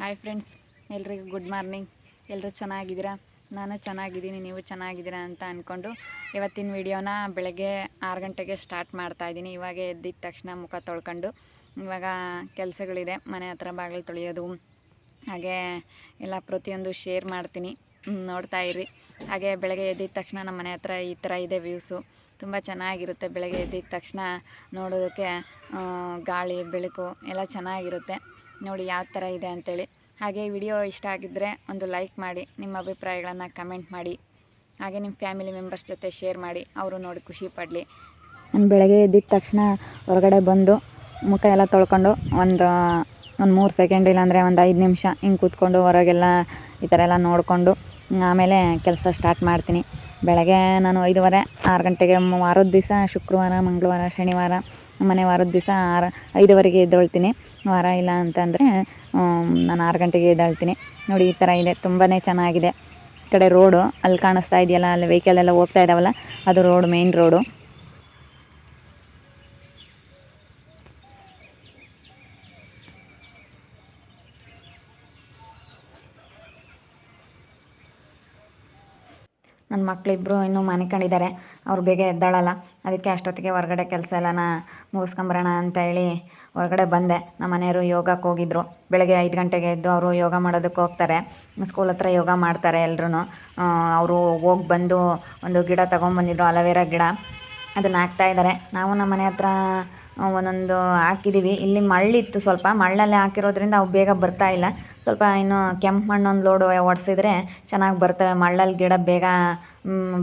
Hi friends ಎಲ್ರಿಗೂ good morning ಎಲ್ಲರೂ ಚೆನ್ನಾಗಿದ್ದೀರಾ? ನಾನು ಚೆನ್ನಾಗಿದ್ದೀನಿ, ನೀವು ಚೆನ್ನಾಗಿದ್ದೀರಾ ಅಂತ ಅಂದ್ಕೊಂಡು ಇವತ್ತಿನ ವಿಡಿಯೋನ ಬೆಳಗ್ಗೆ ಆರು ಗಂಟೆಗೆ ಸ್ಟಾರ್ಟ್ ಮಾಡ್ತಾಯಿದ್ದೀನಿ ಇವಾಗ ಎದ್ದಿದ ತಕ್ಷಣ ಮುಖ ತೊಳ್ಕೊಂಡು. ಇವಾಗ ಕೆಲಸಗಳಿದೆ, ಮನೆ ಹತ್ರ ಬಾಗಿಲು ತೊಳೆಯೋದು, ಹಾಗೆ ಎಲ್ಲ ಪ್ರತಿಯೊಂದು ಶೇರ್ ಮಾಡ್ತೀನಿ. ನೋಡ್ತಾ ಇರಿ ಹಾಗೆ ಬೆಳಗ್ಗೆ ಎದ್ದಿದ ತಕ್ಷಣ ನಮ್ಮ ಮನೆ ಹತ್ರ ಈ ಥರ ಇದೆ ವ್ಯೂಸು ತುಂಬ ಚೆನ್ನಾಗಿರುತ್ತೆ ಬೆಳಗ್ಗೆ ಎದ್ದಿದ ತಕ್ಷಣ ನೋಡೋದಕ್ಕೆ ಗಾಳಿ, ಬೆಳಕು ಎಲ್ಲ ಚೆನ್ನಾಗಿರುತ್ತೆ. ನೋಡಿ ಯಾವ ಥರ ಇದೆ ಅಂತೇಳಿ. ಹಾಗೆ ವಿಡಿಯೋ ಇಷ್ಟ ಆಗಿದ್ದರೆ ಒಂದು ಲೈಕ್ ಮಾಡಿ, ನಿಮ್ಮ ಅಭಿಪ್ರಾಯಗಳನ್ನು ಕಮೆಂಟ್ ಮಾಡಿ, ಹಾಗೆ ನಿಮ್ಮ ಫ್ಯಾಮಿಲಿ ಮೆಂಬರ್ಸ್ ಜೊತೆ ಶೇರ್ ಮಾಡಿ, ಅವರು ನೋಡಿ ಖುಷಿ ಪಡಲಿ. ನಾನು ಬೆಳಗ್ಗೆ ಎದ್ದಿದ್ದ ತಕ್ಷಣ ಹೊರಗಡೆ ಬಂದು ಮುಖ ಎಲ್ಲ ತೊಳ್ಕೊಂಡು ಒಂದು ಒಂದು ಮೂರು ಸೆಕೆಂಡ್ ಇಲ್ಲಾಂದರೆ ಒಂದು ಐದು ನಿಮಿಷ ಹಿಂಗೆ ಕೂತ್ಕೊಂಡು ಹೊರಗೆಲ್ಲ ಈ ಥರ ಎಲ್ಲ ನೋಡಿಕೊಂಡು, ಆಮೇಲೆ ಕೆಲಸ ಸ್ಟಾರ್ಟ್ ಮಾಡ್ತೀನಿ. ಬೆಳಗ್ಗೆ ನಾನು ಐದುವರೆ, ಆರು ಗಂಟೆಗೆ ವಾರದ ದಿವಸ ಶುಕ್ರವಾರ, ಮಂಗಳವಾರ, ಶನಿವಾರ ಮನೆ ವಾರದ ದಿವಸ ಆರು, ಐದುವರೆಗೆ ಎದ್ದೇಳ್ತೀನಿ. ವಾರ ಇಲ್ಲ ಅಂತಂದರೆ ನಾನು ಆರು ಗಂಟೆಗೆ ಎದ್ದೇಳ್ತೀನಿ. ನೋಡಿ, ಈ ಥರ ಇದೆ. ತುಂಬಾ ಚೆನ್ನಾಗಿದೆ. ಈ ಕಡೆ ರೋಡು ಅಲ್ಲಿ ಕಾಣಿಸ್ತಾ ಇದೆಯಲ್ಲ, ಅಲ್ಲಿ ವೆಹಿಕಲ್ ಎಲ್ಲ ಹೋಗ್ತಾ ಇದ್ದಾವಲ್ಲ ಅದು ರೋಡ್ ಮೇಯ್ನ್ ರೋಡು ನನ್ನ ಮಕ್ಕಳಿಬ್ಬರು ಇನ್ನೂ ಮನೆಕೊಂಡಿದ್ದಾರೆ ಅವ್ರು ಬೇಗ ಎದ್ದಾಳಲ್ಲ. ಅದಕ್ಕೆ ಅಷ್ಟೊತ್ತಿಗೆ ಹೊರಗಡೆ ಕೆಲಸ ಎಲ್ಲನ ಮುಗಿಸ್ಕೊಂಬರೋಣ ಅಂತ ಹೇಳಿ ಹೊರಗಡೆ ಬಂದೆ. ನಮ್ಮ ಮನೆಯವರು ಯೋಗಕ್ಕೆ ಹೋಗಿದ್ರು. ಬೆಳಗ್ಗೆ ಐದು ಗಂಟೆಗೆ ಎದ್ದು ಅವರು ಯೋಗ ಮಾಡೋದಕ್ಕೆ ಹೋಗ್ತಾರೆ. ಸ್ಕೂಲ್ ಹತ್ರ ಯೋಗ ಮಾಡ್ತಾರೆ ಎಲ್ಲರೂ ಅವರು ಹೋಗಿ ಬಂದು ಒಂದು ಗಿಡ ತೊಗೊಂಬಂದಿದ್ರು, ಅಲೋವೆರಾ ಗಿಡ. ಅದನ್ನು ಹಾಕ್ತಾ ಇದ್ದಾರೆ. ನಾವು ನಮ್ಮ ಮನೆ ಹತ್ರ ಒಂದೊಂದು ಹಾಕಿದ್ದೀವಿ ಇಲ್ಲಿ ಮಳ್ಳಿತ್ತು ಸ್ವಲ್ಪ. ಮಳ್ಳಲ್ಲಿ ಹಾಕಿರೋದ್ರಿಂದ ಅವು ಬೇಗ ಬರ್ತಾ ಇಲ್ಲ. ಸ್ವಲ್ಪ ಇನ್ನು ಕೆಂಪು ಮಣ್ಣೊಂದು ಲೋಡು ಒಡ್ಸಿದ್ರೆ ಚೆನ್ನಾಗಿ ಬರ್ತವೆ. ಮಳ್ಳಲ್ಲಿ ಗಿಡ ಬೇಗ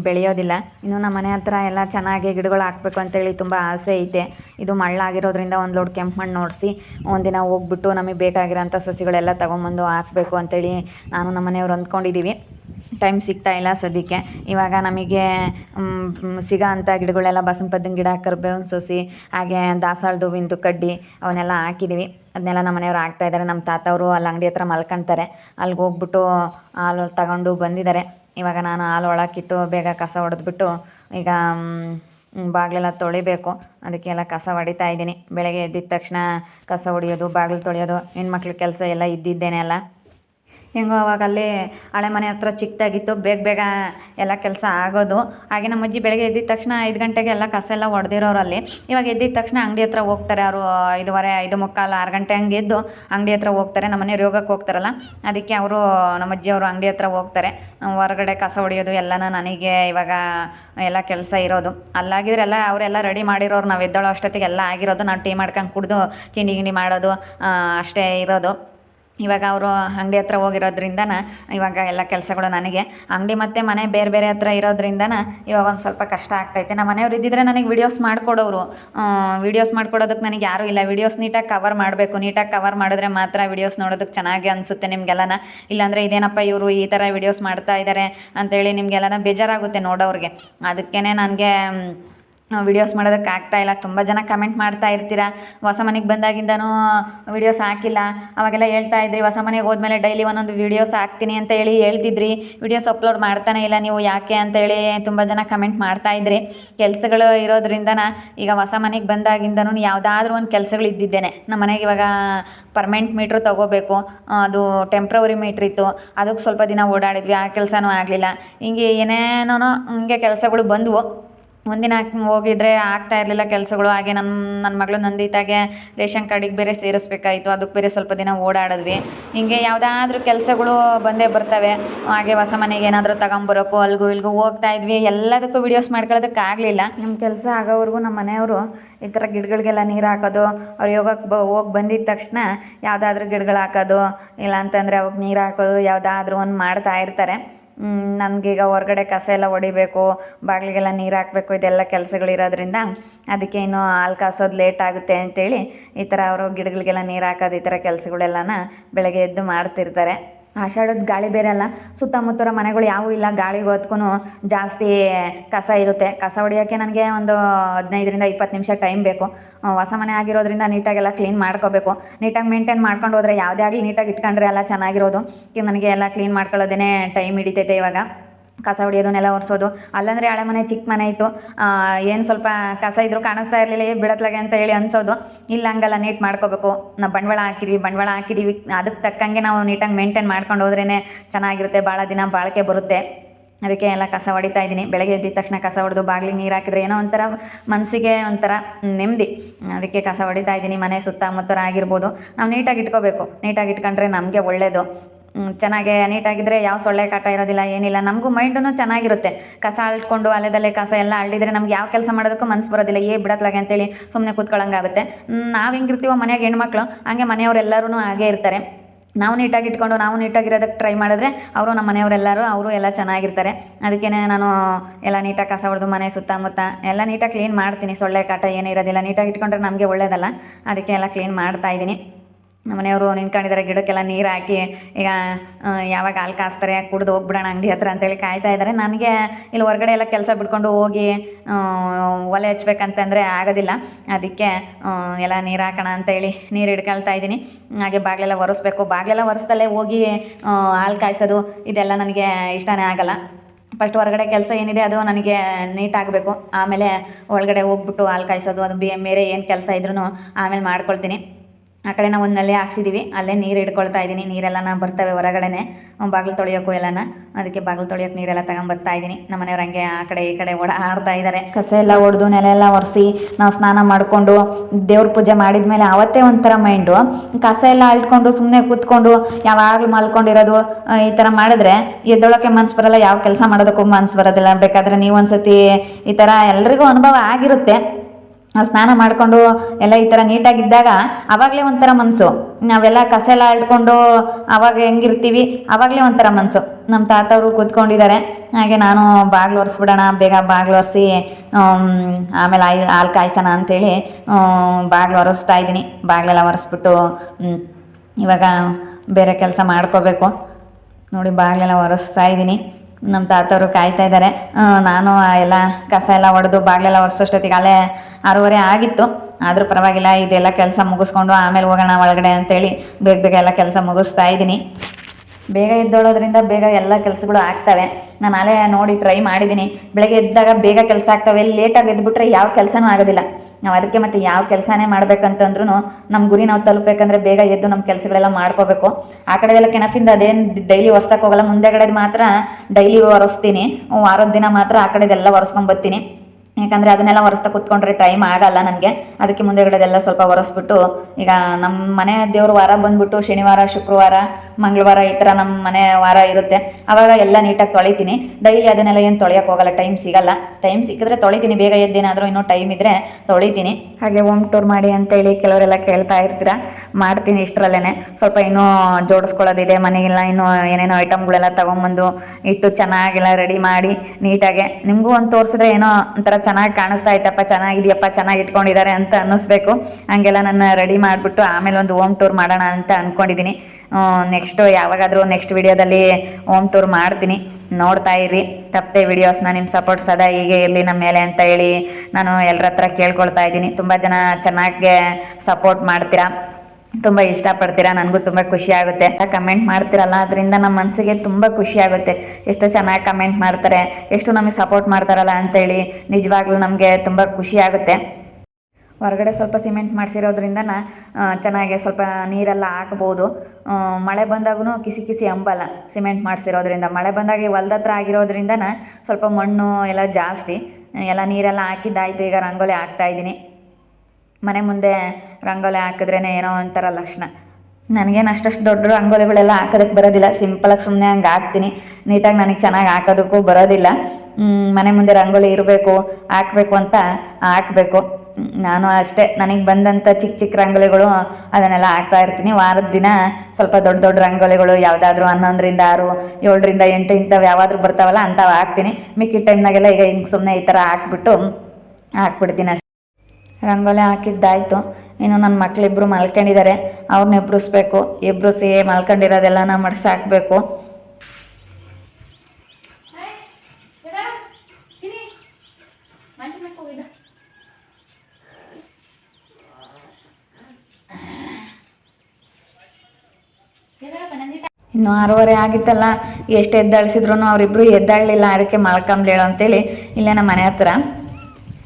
ಬೆಳೆಯೋದಿಲ್ಲ. ಇನ್ನು ನಮ್ಮ ಮನೆ ಹತ್ರ ಎಲ್ಲ ಚೆನ್ನಾಗಿ ಗಿಡಗಳು ಹಾಕ್ಬೇಕು ಅಂತೇಳಿ ತುಂಬ ಆಸೆ ಐತೆ. ಇದು ಮಳ್ಳಾಗಿರೋದ್ರಿಂದ ಒಂದು ಲೋಡ್ ಕೆಂಪು ಮಣ್ಣು ನೋಡಿಸಿ ಒಂದಿನ ಹೋಗ್ಬಿಟ್ಟು ನಮಗೆ ಬೇಕಾಗಿರೋಂಥ ಸಸಿಗಳೆಲ್ಲ ತೊಗೊಂಬಂದು ಹಾಕಬೇಕು ಅಂತೇಳಿ ನಾನು ನಮ್ಮ ಮನೆಯವ್ರು ಅಂದ್ಕೊಂಡಿದ್ದೀವಿ ಟೈಮ್ ಸಿಗ್ತಾ ಇಲ್ಲ ಸದ್ಯಕ್ಕೆ. ಇವಾಗ ನಮಗೆ ಸಿಗೋ ಅಂಥ ಗಿಡಗಳೆಲ್ಲ ಬಸಂಪದ್ದನ ಗಿಡ ಕರ್ಬೇವಿನ ಸೊಸಿ ಹಾಗೆ ದಾಸಾಳ್ದು ಹೂವಿಂದು ಕಡ್ಡಿ ಅವನ್ನೆಲ್ಲ ಹಾಕಿದ್ದೀವಿ ಅದನ್ನೆಲ್ಲ ನಮ್ಮ ಮನೆಯವ್ರು ಹಾಕ್ತಾ ಇದ್ದಾರೆ ನಮ್ಮ ತಾತವರು ಅಲ್ಲಿ ಅಂಗಡಿ ಹತ್ರ ಮಲ್ಕೊಂತಾರೆ. ಅಲ್ಲಿಗೆ ಹೋಗ್ಬಿಟ್ಟು ಹಾಲು ತಗೊಂಡು ಬಂದಿದ್ದಾರೆ ಇವಾಗ ನಾನು ಹಾಲು ಒಳಕ್ಕಿಟ್ಟು ಬೇಗ ಕಸ ಹೊಡೆದ್ಬಿಟ್ಟು ಈಗ ಬಾಗಿಲೆಲ್ಲ ತೊಳಿಬೇಕು. ಅದಕ್ಕೆಲ್ಲ ಕಸ ಹೊಡಿತಾ ಇದ್ದೀನಿ. ಬೆಳಗ್ಗೆ ಎದ್ದಿದ ತಕ್ಷಣ ಕಸ ಹೊಡಿಯೋದು, ಬಾಗಿಲು ತೊಳೆಯೋದು, ಹೆಣ್ಮಕ್ಳ ಕೆಲಸ ಎಲ್ಲ ಇದ್ದಿದ್ದೇನೆ ಅಲ್ಲ. ಹೆಂಗೋ ಅವಾಗ ಅಲ್ಲಿ ಹಳೆ ಮನೆ ಹತ್ರ ಚಿಕ್ಕದಾಗಿತ್ತು, ಬೇಗ ಬೇಗ ಎಲ್ಲ ಕೆಲಸ ಆಗೋದು. ಹಾಗೆ ನಮ್ಮ ಅಜ್ಜಿ ಬೆಳಗ್ಗೆ ಎದ್ದಿದ ತಕ್ಷಣ ಐದು ಗಂಟೆಗೆ ಎಲ್ಲ ಕಸ ಎಲ್ಲ ಹೊಡೆದಿರೋರು ಅಲ್ಲಿ ಇವಾಗ ಎದ್ದಿದ ತಕ್ಷಣ ಅಂಗಡಿ ಹತ್ರ ಹೋಗ್ತಾರೆ ಅವರು, ಐದುವರೆ, ಐದು ಮುಕ್ಕಾಲು, ಆರು ಗಂಟೆ ಹಂಗೆ ಎದ್ದು ಅಂಗಡಿ ಹತ್ರ ಹೋಗ್ತಾರೆ, ನಮ್ಮ ಯೋಗಕ್ಕೆ ಹೋಗ್ತಾರಲ್ಲ. ಅದಕ್ಕೆ ಅವರು, ನಮ್ಮ ಅಜ್ಜಿ ಅವರು ಅಂಗಡಿ ಹತ್ರ ಹೋಗ್ತಾರೆ. ಹೊರಗಡೆ ಕಸ ಹೊಡೆಯೋದು ಎಲ್ಲನ ನನಗೆ, ಇವಾಗ ಎಲ್ಲ ಕೆಲಸ ಇರೋದು. ಅಲ್ಲಾಗಿದ್ರೆ ಎಲ್ಲ ಅವರೆಲ್ಲ ರೆಡಿ ಮಾಡಿರೋರು, ನಾವು ಎದ್ದೋಳೋ ಅಷ್ಟೊತ್ತಿಗೆ ಎಲ್ಲ ಆಗಿರೋದು. ನಾವು ಟೀ ಮಾಡ್ಕೊಂಡು ಕುಡಿದು, ತಿಂಡಿ ಗಿಂಡಿ ಮಾಡೋದು ಅಷ್ಟೇ ಇರೋದು. ಇವಾಗ ಅವರು ಅಂಗಡಿ ಹತ್ರ ಹೋಗಿರೋದ್ರಿಂದ ಇವಾಗ ಎಲ್ಲ ಕೆಲಸಗಳು ನನಗೆ. ಅಂಗಡಿ ಮತ್ತು ಮನೆ ಬೇರೆ ಬೇರೆ ಹತ್ರ ಇರೋದ್ರಿಂದ ಇವಾಗ ಒಂದು ಸ್ವಲ್ಪ ಕಷ್ಟ ಆಗ್ತೈತೆ. ನಮ್ಮ ಮನೆಯವ್ರು ಇದ್ದಿದ್ರೆ ನನಗೆ ವಿಡಿಯೋಸ್ ಮಾಡಿಕೊಡೋರು ವಿಡಿಯೋಸ್ ಮಾಡ್ಕೊಡೋದಕ್ಕೆ ನನಗೆ ಯಾರೂ ಇಲ್ಲ. ವಿಡಿಯೋಸ್ ನೀಟಾಗಿ ಕವರ್ ಮಾಡಬೇಕು. ನೀಟಾಗಿ ಕವರ್ ಮಾಡಿದ್ರೆ ಮಾತ್ರ ವಿಡಿಯೋಸ್ ನೋಡೋದಕ್ಕೆ ಚೆನ್ನಾಗಿ ಅನಿಸುತ್ತೆ ನಿಮಗೆಲ್ಲನ. ಇಲ್ಲಾಂದರೆ ಇದೇನಪ್ಪ ಇವರು ಈ ಥರ ವಿಡಿಯೋಸ್ ಮಾಡ್ತಾ ಇದ್ದಾರೆ ಅಂತೇಳಿ ನಿಮಗೆಲ್ಲನ ಬೇಜಾರಾಗುತ್ತೆ ನೋಡೋರಿಗೆ ಅದಕ್ಕೇ ನನಗೆ ವಿಡಿಯೋಸ್ ಮಾಡೋದಕ್ಕೆ ಆಗ್ತಾ ಇಲ್ಲ. ತುಂಬ ಜನ ಕಮೆಂಟ್ ಮಾಡ್ತಾ ಇರ್ತೀರ? ಹೊಸ ಮನೆಗೆ ಬಂದಾಗಿಂದನೂ ವಿಡಿಯೋಸ್ ಹಾಕಿಲ್ಲ. ಅವಾಗೆಲ್ಲ ಹೇಳ್ತಾ ಇದ್ರಿ, ಹೊಸ ಮನೆಗೆ ಹೋದ್ಮೇಲೆ ಡೈಲಿ ಒಂದೊಂದು ವಿಡಿಯೋಸ್ ಹಾಕ್ತೀನಿ ಅಂತ ಹೇಳಿ ಹೇಳ್ತಿದ್ರಿ. ವಿಡಿಯೋಸ್ ಅಪ್ಲೋಡ್ ಮಾಡ್ತಾನೆ ಇಲ್ಲ ನೀವು ಯಾಕೆ ಅಂತೇಳಿ ತುಂಬ ಜನ ಕಮೆಂಟ್ ಮಾಡ್ತಾ ಇದ್ರಿ. ಕೆಲಸಗಳು ಇರೋದ್ರಿಂದನ ಈಗ ಹೊಸ ಮನೆಗೆ ಬಂದಾಗಿಂದನೂ ಯಾವುದಾದ್ರೂ ಒಂದು ಕೆಲಸಗಳು ಇದ್ದಿದ್ದೇನೆ. ನಮ್ಮ ಮನೆಗೆ ಇವಾಗ ಪರ್ಮನೆಂಟ್ ಮೀಟ್ರ್ ತೊಗೋಬೇಕು. ಅದು ಟೆಂಪ್ರವರಿ ಮೀಟ್ರ್ ಇತ್ತು. ಅದಕ್ಕೆ ಸ್ವಲ್ಪ ದಿನ ಓಡಾಡಿದ್ವಿ. ಆ ಕೆಲಸನೂ ಆಗಲಿಲ್ಲ. ಹಿಂಗೆ ಏನೇನೋ ಹಿಂಗೆ ಕೆಲಸಗಳು ಬಂದವು. ಒಂದಿನ ಹೋಗಿದ್ರೆ ಆಗ್ತಾ ಇರಲಿಲ್ಲ ಕೆಲಸಗಳು. ಹಾಗೆ ನನ್ನ ನನ್ನ ಮಗಳು ನಂದಿತಾಗೆ ರೇಷನ್ ಕಾರ್ಡಿಗೆ ಬೇರೆ ಸೇರಿಸ್ಬೇಕಾಯಿತು. ಅದಕ್ಕೆ ಬೇರೆ ಸ್ವಲ್ಪ ದಿನ ಓಡಾಡಿದ್ವಿ. ಹಿಂಗೆ ಯಾವುದಾದ್ರೂ ಕೆಲಸಗಳು ಬಂದೇ ಬರ್ತವೆ. ಹಾಗೆ ಹೊಸ ಮನೆಗೆ ಏನಾದರೂ ತಗೊಂಬರೋಕ್ಕೂ ಅಲ್ಗೂ ಇಲ್ಗೂ ಹೋಗ್ತಾ ಇದ್ವಿ. ಎಲ್ಲದಕ್ಕೂ ವಿಡಿಯೋಸ್ ಮಾಡ್ಕೊಳ್ಳೋದಕ್ಕೆ ಆಗಲಿಲ್ಲ. ನಮ್ಮ ಕೆಲಸ ಆಗೋವರೆಗೂ ನಮ್ಮ ಮನೆಯವರು ಈ ಥರ ಗಿಡಗಳಿಗೆಲ್ಲ ನೀರು ಹಾಕೋದು, ಅವ್ರು ಯೋಗಕ್ಕೆ ಬ ಹೋಗಿ ಬಂದಿದ ತಕ್ಷಣ ಯಾವುದಾದ್ರೂ ಗಿಡಗಳು ಹಾಕೋದು, ಇಲ್ಲ ಅಂತಂದರೆ ಅವಕ್ಕೆ ನೀರು ಹಾಕೋದು, ಯಾವುದಾದ್ರೂ ಒಂದು ಮಾಡ್ತಾ ಇರ್ತಾರೆ. ನನಗೀಗ ಹೊರಗಡೆ ಕಸ ಎಲ್ಲ ಹೊಡಿಬೇಕು, ಬಾಗಿಲಿಗೆಲ್ಲ ನೀರು ಹಾಕಬೇಕು, ಇದೆಲ್ಲ ಕೆಲಸಗಳಿರೋದ್ರಿಂದ ಅದಕ್ಕೆ ಇನ್ನೂ ಹಾಲು ಕಾಸೋದು ಲೇಟ್ ಆಗುತ್ತೆ ಅಂತೇಳಿ ಈ ಥರ ಅವರು ಗಿಡಗಳಿಗೆಲ್ಲ ನೀರು ಹಾಕೋದು ಈ ಥರ ಕೆಲಸಗಳೆಲ್ಲನ ಬೆಳಗ್ಗೆ ಎದ್ದು ಮಾಡ್ತಿರ್ತಾರೆ. ಆಷಾಢದ ಗಾಳಿ ಬೇರೆ ಅಲ್ಲ ಸುತ್ತಮುತ್ತರ ಮನೆಗಳು ಯಾವೂ ಇಲ್ಲ ಗಾಳಿಗೆ ಹೊತ್ಕೂ ಜಾಸ್ತಿ ಕಸ ಇರುತ್ತೆ. ಕಸ ಹೊಡಿಯೋಕ್ಕೆ ನನಗೆ ಒಂದು ಹದಿನೈದರಿಂದ ಇಪ್ಪತ್ತು ನಿಮಿಷ ಟೈಮ್ ಬೇಕು. ಹೊಸ ಮನೆ ಆಗಿರೋದ್ರಿಂದ ನೀಟಾಗೆಲ್ಲ ಕ್ಲೀನ್ ಮಾಡ್ಕೋಬೇಕು. ನೀಟಾಗಿ ಮೇಂಟೈನ್ ಮಾಡ್ಕೊಂಡು ಹೋದರೆ ಯಾವುದೇ ಆಗಲಿ ನೀಟಾಗಿ ಇಟ್ಕೊಂಡ್ರೆ ಎಲ್ಲ ಚೆನ್ನಾಗಿರೋದು. ನನಗೆ ಎಲ್ಲ ಕ್ಲೀನ್ ಮಾಡ್ಕೊಳ್ಳೋದೇ ಟೈಮ್ ಹಿಡಿತೈತೆ ಇವಾಗ. ಕಸ ಹೊಡಿಯೋದು ನೆಲ ಒರೆಸೋದು. ಅಲ್ಲಂದರೆ ಹಳೆ ಮನೆ ಚಿಕ್ಕ ಮನೆ ಇತ್ತು. ಏನು ಸ್ವಲ್ಪ ಕಸ ಇದ್ದರೂ ಕಾಣಿಸ್ತಾ ಇರಲಿಲ್ಲ, ಏ ಬಿಡತ್ಲಾಗೆ ಅಂತ ಹೇಳಿ ಅನ್ಸೋದು. ಇಲ್ಲ, ಹಂಗಲ್ಲ, ನೀಟ್ ಮಾಡ್ಕೋಬೇಕು. ನಾವು ಬಂಡವಾಳ ಹಾಕಿದ್ವಿ, ಬಂಡವಾಳ ಹಾಕಿದ್ದೀವಿ ಅದಕ್ಕೆ ತಕ್ಕಂಗೆ ನಾವು ನೀಟಾಗಿ ಮೇಂಟೈನ್ ಮಾಡ್ಕೊಂಡು ಹೋದ್ರೇ ಚೆನ್ನಾಗಿರುತ್ತೆ. ಭಾಳ ದಿನ ಬಾಳಿಕೆ ಬರುತ್ತೆ. ಅದಕ್ಕೆ ಎಲ್ಲ ಕಸ ಹೊಡಿತಾ ಇದ್ದೀನಿ. ಬೆಳಗ್ಗೆ ಎದ್ದಿದ ತಕ್ಷಣ ಕಸ ಹೊಡೆದು ಬಾಗಿಲಿಗೆ ನೀರು ಹಾಕಿದ್ರೆ ಏನೋ ಒಂಥರ ಮನಸ್ಸಿಗೆ ಒಂಥರ ನೆಮ್ಮದಿ. ಅದಕ್ಕೆ ಕಸ ಹೊಡಿತಾ ಇದ್ದೀನಿ. ಮನೆ ಸುತ್ತಮುತ್ತ ಆಗಿರ್ಬೋದು. ನಾವು ನೀಟಾಗಿ ಇಟ್ಕೋಬೇಕು. ನೀಟಾಗಿ ಇಟ್ಕೊಂಡ್ರೆ ನಮಗೆ ಒಳ್ಳೆಯದು ಚೆನ್ನಾಗೆ ನೀಟಾಗಿದ್ದರೆ ಯಾವ ಸೊಳ್ಳೆ ಕಾಟ ಇರೋದಿಲ್ಲ, ಏನಿಲ್ಲ. ನಮಗೂ ಮೈಂಡೂ ಚೆನ್ನಾಗಿರುತ್ತೆ. ಕಸ ಅಳ್ಕೊಂಡು ಅಲೆದಲ್ಲೇ ಕಸ ಎಲ್ಲ ಅಳ್ಳಿದ್ರೆ ನಮ್ಗೆ ಯಾವ ಕೆಲಸ ಮಾಡೋದಕ್ಕೂ ಮನ್ಸು ಬರೋದಿಲ್ಲ. ಏ, ಬಿಡತ್ಲಾಗೆ ಅಂತೇಳಿ ಸುಮ್ಮನೆ ಕೂತ್ಕೊಳ್ಳೋಂಗಾಗುತ್ತೆ ನಾವು ಹೆಂಗಿರ್ತೀವೋ ಮನೆಯಾಗ ಹೆಣ್ಮಕ್ಳು, ಹಂಗೆ ಮನೆಯವರೆಲ್ಲರೂ ಹಾಗೇ ಇರ್ತಾರೆ. ನಾವು ನೀಟಾಗಿ ಇಟ್ಕೊಂಡು ನಾವು ನೀಟಾಗಿರೋದಕ್ಕೆ ಟ್ರೈ ಮಾಡಿದ್ರೆ ಅವರು ನಮ್ಮ ಮನೆಯವರೆಲ್ಲರೂ, ಅವರು ಎಲ್ಲ ಚೆನ್ನಾಗಿರ್ತಾರೆ. ಅದಕ್ಕೇ ನಾನು ಎಲ್ಲ ನೀಟಾಗಿ ಕಸ ಹೊಡೆದು ಮನೆ ಸುತ್ತಮುತ್ತ ಎಲ್ಲ ನೀಟಾಗಿ ಕ್ಲೀನ್ ಮಾಡ್ತೀನಿ. ಸೊಳ್ಳೆ ಕಾಟ ಏನೇ ಇರೋದಿಲ್ಲ. ನೀಟಾಗಿ ಇಟ್ಕೊಂಡ್ರೆ ನಮಗೆ ಒಳ್ಳೇದಲ್ಲ. ಅದಕ್ಕೆ ಎಲ್ಲ ಕ್ಲೀನ್ ಮಾಡ್ತಾ ಇದ್ದೀನಿ. ಮನೆಯವರು ನಿಂತ್ಕೊಂಡಿದ್ದಾರೆ, ಗಿಡಕ್ಕೆಲ್ಲ ನೀರು ಹಾಕಿ, ಈಗ ಯಾವಾಗ ಹಾಲು ಕಾಸ್ತಾರೆ, ಕುಡ್ದು ಹೋಗ್ಬಿಡೋಣ ಅಂಗಡಿ ಹತ್ರ ಅಂತೇಳಿ ಕಾಯ್ತಾ ಇದ್ದಾರೆ. ನನಗೆ ಇಲ್ಲಿ ಹೊರಗಡೆ ಎಲ್ಲ ಕೆಲಸ ಬಿಟ್ಕೊಂಡು ಹೋಗಿ ಒಲೆ ಹಚ್ಬೇಕಂತಂದರೆ ಆಗೋದಿಲ್ಲ. ಅದಕ್ಕೆ ಎಲ್ಲ ನೀರು ಹಾಕೋಣ ಅಂತೇಳಿ ನೀರು ಹಿಡ್ಕೊಳ್ತಾ ಇದ್ದೀನಿ. ಹಾಗೆ ಬಾಗಿಲೆಲ್ಲ ಒರೆಸ್ಬೇಕು. ಬಾಗಿಲೆಲ್ಲ ಒರೆಸ್ದಲ್ಲೇ ಹೋಗಿ ಹಾಲು ಕಾಯಿಸೋದು ಇದೆಲ್ಲ ನನಗೆ ಇಷ್ಟನೇ ಆಗಲ್ಲ. ಫಸ್ಟ್ ಹೊರಗಡೆ ಕೆಲಸ ಏನಿದೆ ಅದು ನನಗೆ ನೀಟ್ ಆಗಬೇಕು. ಆಮೇಲೆ ಒಳಗಡೆ ಹೋಗ್ಬಿಟ್ಟು ಹಾಲು ಕಾಯಿಸೋದು, ಅದು ಬೇರೆ ಏನು ಕೆಲಸ ಇದ್ರೂ ಆಮೇಲೆ ಮಾಡ್ಕೊಳ್ತೀನಿ. ಆ ಕಡೆ ನಾವು ಒಂದು ನಲ್ಲಿ ಹಾಕ್ಸಿದ್ದೀವಿ ಅಲ್ಲೇ ನೀರು ಹಿಡ್ಕೊಳ್ತಾ ಇದ್ದೀನಿ ನೀರೆಲ್ಲ ಬರ್ತವೆ ಹೊರಗಡೆನೆ. ಬಾಗಿಲು ತೊಳೆಯೋಕ್ಕೂ ಎಲ್ಲನ. ಅದಕ್ಕೆ ಬಾಗಿಲು ತೊಳೆಯೋಕೆ ನೀರೆಲ್ಲ ತಗೊಂಬರ್ತಾ ಇದ್ದೀನಿ ನಮ್ಮ ಹಂಗೆ ಆ ಕಡೆ ಈ ಕಡೆ ಓಡಾಡ್ತಾ ಇದ್ದಾರೆ ಕಸ ಎಲ್ಲ ಹೊಡೆದು ನೆಲೆ ಎಲ್ಲ ಒರೆಸಿ ನಾವು ಸ್ನಾನ ಮಾಡಿಕೊಂಡು ದೇವ್ರ ಪೂಜೆ ಮಾಡಿದ ಮೇಲೆ ಅವತ್ತೇ ಒಂಥರ ಮೈಂಡು. ಕಸ ಎಲ್ಲ ಅಳ್ಕೊಂಡು ಸುಮ್ಮನೆ ಕೂತ್ಕೊಂಡು ಯಾವಾಗಲೂ ಮಲ್ಕೊಂಡಿರೋದು ಈ ಥರ ಮಾಡಿದ್ರೆ ಎದ್ದೊಳಕ್ಕೆ ಮನ್ಸು ಬರಲ್ಲ. ಯಾವ ಕೆಲಸ ಮಾಡೋದಕ್ಕೂ ಮನ್ಸು ಬರೋದಿಲ್ಲ. ಬೇಕಾದರೆ ನೀವು ಒಂದ್ಸತಿ ಈ ಥರ ಎಲ್ರಿಗೂ ಅನುಭವ ಆಗಿರುತ್ತೆ. ಸ್ನಾನ ಮಾಡಿಕೊಂಡು ಎಲ್ಲ ಈ ಥರ ನೀಟಾಗಿದ್ದಾಗ ಆವಾಗಲೇ ಒಂಥರ ಮನಸ್ಸು. ನಾವೆಲ್ಲ ಕಸ ಎಲ್ಲ ಅಳ್ಕೊಂಡು ಅವಾಗ ಹೆಂಗಿರ್ತೀವಿ, ಆವಾಗಲೇ ಒಂಥರ ಮನಸ್ಸು. ನಮ್ಮ ತಾತವರು ಕೂತ್ಕೊಂಡಿದ್ದಾರೆ. ಹಾಗೆ ನಾನು ಬಾಗಿಲು ಒರೆಸ್ಬಿಡೋಣ, ಬೇಗ ಬಾಗಿಲು ಒರೆಸಿ ಆಮೇಲೆ ಆಯ್, ಹಾಲು ಕಾಯಿಸೋಣ ಅಂಥೇಳಿ ಬಾಗಿಲು ಒರೆಸ್ತಾ ಇದ್ದೀನಿ. ಬಾಗಿಲೆಲ್ಲ ಒರೆಸ್ಬಿಟ್ಟು ಇವಾಗ ಬೇರೆ ಕೆಲಸ ಮಾಡ್ಕೋಬೇಕು. ನೋಡಿ, ಬಾಗಿಲೆಲ್ಲ ಒರೆಸ್ತಾ ಇದ್ದೀನಿ. ನಮ್ಮ ತಾತವರು ಕಾಯ್ತಾ ಇದ್ದಾರೆ ನಾನು ಎಲ್ಲ ಕಸ ಎಲ್ಲ ಹೊಡೆದು ಬಾಗಿಲೆಲ್ಲ ಒರೆಸೋಷ್ಟೊತ್ತಿಗೆ ಅಲ್ಲೇ ಆರೂವರೆ ಆಗಿತ್ತು. ಆದರೂ ಪರವಾಗಿಲ್ಲ, ಇದೆಲ್ಲ ಕೆಲಸ ಮುಗಿಸ್ಕೊಂಡು ಆಮೇಲೆ ಹೋಗೋಣ ಒಳಗಡೆ ಅಂತೇಳಿ ಬೇಗ ಬೇಗ ಎಲ್ಲ ಕೆಲಸ ಮುಗಿಸ್ತಾ ಇದ್ದೀನಿ. ಬೇಗ ಎದ್ದೋಳೋದ್ರಿಂದ ಬೇಗ ಎಲ್ಲ ಕೆಲಸಗಳು ಆಗ್ತವೆ. ನಾನು ಅಲ್ಲೇ ನೋಡಿ ಟ್ರೈ ಮಾಡಿದ್ದೀನಿ. ಬೆಳಗ್ಗೆ ಎದ್ದಾಗ ಬೇಗ ಕೆಲಸ ಆಗ್ತವೆ. ಲೇಟಾಗಿ ಎದ್ಬಿಟ್ರೆ ಯಾವ ಕೆಲಸನೂ ಆಗೋದಿಲ್ಲ. ನಾವು ಅದಕ್ಕೆ ಮತ್ತೆ ಯಾವ ಕೆಲಸನೇ ಮಾಡ್ಬೇಕಂತಂದ್ರೂ ನಮ್ಮ ಗುರಿ ನಾವು ತಲುಪಬೇಕಂದ್ರೆ ಬೇಗ ಎದ್ದು ನಮ್ಮ ಕೆಲಸಗಳೆಲ್ಲ ಮಾಡ್ಕೋಬೇಕು. ಆ ಕಡೆದೆಲ್ಲ ಕೆನಫಿಂದ ಅದೇನು ಡೈಲಿ ಒರ್ಸಕ್ಕೆ ಹೋಗಲ್ಲ ಮುಂದೆಗಡೆದು ಮಾತ್ರ ಡೈಲಿ ಒರೆಸ್ತೀನಿ. ವಾರದ ದಿನ ಮಾತ್ರ ಆ ಕಡೆದೆಲ್ಲ ಒರೆಸ್ಕೊಂಬರ್ತೀನಿ ಯಾಕಂದರೆ ಅದನ್ನೆಲ್ಲ ಒರೆಸ್ತಾ ಕುತ್ಕೊಂಡ್ರೆ ಟೈಮ್ ಆಗಲ್ಲ ನನಗೆ. ಅದಕ್ಕೆ ಮುಂದೆಗಡೆದೆಲ್ಲ ಸ್ವಲ್ಪ ಒರೆಸ್ಬಿಟ್ಟು, ಈಗ ನಮ್ಮ ಮನೆ ದೇವ್ರ ವಾರ ಬಂದ್ಬಿಟ್ಟು ಶನಿವಾರ, ಶುಕ್ರವಾರ, ಮಂಗಳವಾರ ಈ ಥರ ನಮ್ಮ ಮನೆ ವಾರ ಇರುತ್ತೆ. ಆವಾಗ ಎಲ್ಲ ನೀಟಾಗಿ ತೊಳಿತೀನಿ. ಡೈಲಿ ಅದನ್ನೆಲ್ಲ ಏನು ತೊಳೆಯೋಕೆ ಹೋಗಲ್ಲ ಟೈಮ್ ಸಿಗಲ್ಲ. ಟೈಮ್ ಸಿಕ್ಕಿದ್ರೆ ತೊಳಿತೀನಿ. ಬೇಗ ಎದ್ದೇನಾದರೂ ಇನ್ನೂ ಟೈಮ್ ಇದ್ದರೆ ತೊಳಿತೀನಿ. ಹಾಗೆ ಹೋಮ್ ಟೂರ್ ಮಾಡಿ ಅಂತೇಳಿ ಕೆಲವರೆಲ್ಲ ಕೇಳ್ತಾ ಇರ್ತೀರ? ಮಾಡ್ತೀನಿ ಇಷ್ಟರಲ್ಲೇ ಸ್ವಲ್ಪ ಇನ್ನೂ ಜೋಡಿಸ್ಕೊಳ್ಳೋದಿದೆ ಮನೆಗೆಲ್ಲ. ಇನ್ನೂ ಏನೇನೋ ಐಟಮ್ಗಳೆಲ್ಲ ತೊಗೊಂಬಂದು ಇಟ್ಟು ಚೆನ್ನಾಗೆಲ್ಲ ರೆಡಿ ಮಾಡಿ ನೀಟಾಗೆ ನಿಮಗೂ ಒಂದು ತೋರಿಸಿದ್ರೆ ಏನೋ ಒಂಥರ ಚೆನ್ನಾಗಿ ಕಾಣಿಸ್ತಾ ಇತ್ತಪ್ಪ, ಚೆನ್ನಾಗಿದೆಯಪ್ಪ, ಚೆನ್ನಾಗಿ ಇಟ್ಕೊಂಡಿದ್ದಾರೆ ಅಂತ ಅನ್ನಿಸ್ಬೇಕು. ಹಂಗೆಲ್ಲ ನನ್ನ ರೆಡಿ ಮಾಡಿಬಿಟ್ಟು ಆಮೇಲೆ ಒಂದು ಹೋಮ್ ಟೂರ್ ಮಾಡೋಣ ಅಂತ ಅಂದ್ಕೊಂಡಿದ್ದೀನಿ ನೆಕ್ಸ್ಟು ಯಾವಾಗಾದರೂ ನೆಕ್ಸ್ಟ್ ವಿಡಿಯೋದಲ್ಲಿ ಹೋಮ್ ಟೂರ್ ಮಾಡ್ತೀನಿ. ನೋಡ್ತಾ ಇರಿ. ತಪ್ಪದೆ ವಿಡಿಯೋಸ್ನ ನಿಮ್ಮ ಸಪೋರ್ಟ್ ಸದಾ ಹೀಗೆ ಇರಲಿ ನಮ್ಮ ಮೇಲೆ ಅಂತ ಹೇಳಿ ನಾನು ಎಲ್ಲರ ಹತ್ರ ಕೇಳ್ಕೊಳ್ತಾ ಇದ್ದೀನಿ. ತುಂಬ ಜನ ಚೆನ್ನಾಗಿ ಸಪೋರ್ಟ್ ಮಾಡ್ತೀರಾ. ತುಂಬ ಇಷ್ಟಪಡ್ತೀರಾ? ನನಗೂ ತುಂಬ ಖುಷಿ ಆಗುತ್ತೆ. ಕಮೆಂಟ್ ಮಾಡ್ತಿರಲ್ಲ, ಅದರಿಂದ ನಮ್ಮ ಮನಸ್ಸಿಗೆ ತುಂಬ ಖುಷಿ ಆಗುತ್ತೆ. ಎಷ್ಟು ಚೆನ್ನಾಗಿ ಕಮೆಂಟ್ ಮಾಡ್ತಾರೆ, ಎಷ್ಟು ನಮಗೆ ಸಪೋರ್ಟ್ ಮಾಡ್ತಾರಲ್ಲ ಅಂತೇಳಿ ನಿಜವಾಗ್ಲೂ ನಮಗೆ ತುಂಬ ಖುಷಿ ಆಗುತ್ತೆ. ಹೊರಗಡೆ ಸ್ವಲ್ಪ ಸಿಮೆಂಟ್ ಮಾಡಿಸಿರೋದ್ರಿಂದ ಚೆನ್ನಾಗಿ ಸ್ವಲ್ಪ ನೀರೆಲ್ಲ ಹಾಕ್ಬೋದು. ಮಳೆ ಬಂದಾಗೂ ಕಿಸಿ ಕಿಸಿ ಅಂಬಲ್ಲ ಸಿಮೆಂಟ್ ಮಾಡಿಸಿರೋದ್ರಿಂದ. ಮಳೆ ಬಂದಾಗ ಈ ಹೊಲ್ದ ಹತ್ರ ಆಗಿರೋದ್ರಿಂದ ಸ್ವಲ್ಪ ಮಣ್ಣು ಎಲ್ಲ ಜಾಸ್ತಿ. ಎಲ್ಲ ನೀರೆಲ್ಲ ಹಾಕಿದ್ದಾಯಿತು, ಈಗ ರಂಗೋಲಿ ಹಾಕ್ತಾ ಇದ್ದೀನಿ. ಮನೆ ಮುಂದೆ ರಂಗೋಲಿ ಹಾಕಿದ್ರೇ ಏನೋ ಒಂಥರ ಲಕ್ಷಣ. ನನಗೇನು ಅಷ್ಟಷ್ಟು ದೊಡ್ಡ ರಂಗೋಲಿಗಳೆಲ್ಲ ಹಾಕೋದಕ್ಕೆ ಬರೋದಿಲ್ಲ. ಸಿಂಪಲಾಗಿ ಸುಮ್ಮನೆ ಹಂಗೆ ಹಾಕ್ತೀನಿ. ನೀಟಾಗಿ ನನಗೆ ಚೆನ್ನಾಗಿ ಹಾಕೋದಕ್ಕೂ ಬರೋದಿಲ್ಲ. ಮನೆ ಮುಂದೆ ರಂಗೋಲಿ ಇರಬೇಕು, ಹಾಕಬೇಕು ಅಂತ ಹಾಕಬೇಕು. ನಾನು ಅಷ್ಟೇ. ನನಗೆ ಬಂದಂಥ ಚಿಕ್ಕ ಚಿಕ್ಕ ರಂಗೋಲಿಗಳು ಅದನ್ನೆಲ್ಲ ಹಾಕ್ತಾ ಇರ್ತೀನಿ. ವಾರದ ದಿನ ಸ್ವಲ್ಪ ದೊಡ್ಡ ದೊಡ್ಡ ರಂಗೋಲಿಗಳು ಯಾವುದಾದ್ರೂ ಹನ್ನೊಂದರಿಂದ ಆರು, ಏಳರಿಂದ ಎಂಟು ಇಂಥವು ಯಾವಾದರೂ ಬರ್ತಾವಲ್ಲ ಅಂಥವು ಹಾಕ್ತೀನಿ. ಮಿಕ್ಕಿದ ಟೈಮ್ನಾಗೆಲ್ಲ ಈಗ ಹಿಂಗೆ ಸುಮ್ಮನೆ ಈ ಥರ ಹಾಕ್ಬಿಟ್ಟು ಹಾಕ್ಬಿಡ್ತೀನಿ ಅಷ್ಟೇ. ರಂಗೋಲಿ ಹಾಕಿದ್ದಾಯ್ತು. ಇನ್ನು ನನ್ನ ಮಕ್ಕಳಿಬ್ಬರು ಮಲ್ಕೊಂಡಿದ್ದಾರೆ ಅವ್ರನ್ನ ಎಬ್ರಿಸ್ಬೇಕು. ಎಬ್ರಿಸಿ ಮಲ್ಕೊಂಡಿರೋದೆಲ್ಲ ನಾ ಹಾಕಬೇಕು ಇನ್ನು ಆರೂವರೆ ಆಗಿತ್ತಲ್ಲ. ಎಷ್ಟು ಎದ್ದಾಳಿಸಿದ್ರು ಅವರಿಬ್ರು ಎದ್ದಾಳಲಿಲ್ಲ ಅದಕ್ಕೆ ಮಲ್ಕಂಬ್ಲೇಳು ಅಂತೇಳಿ ಇಲ್ಲೇ ನಮ್ಮ ಮನೆ ಹತ್ರ.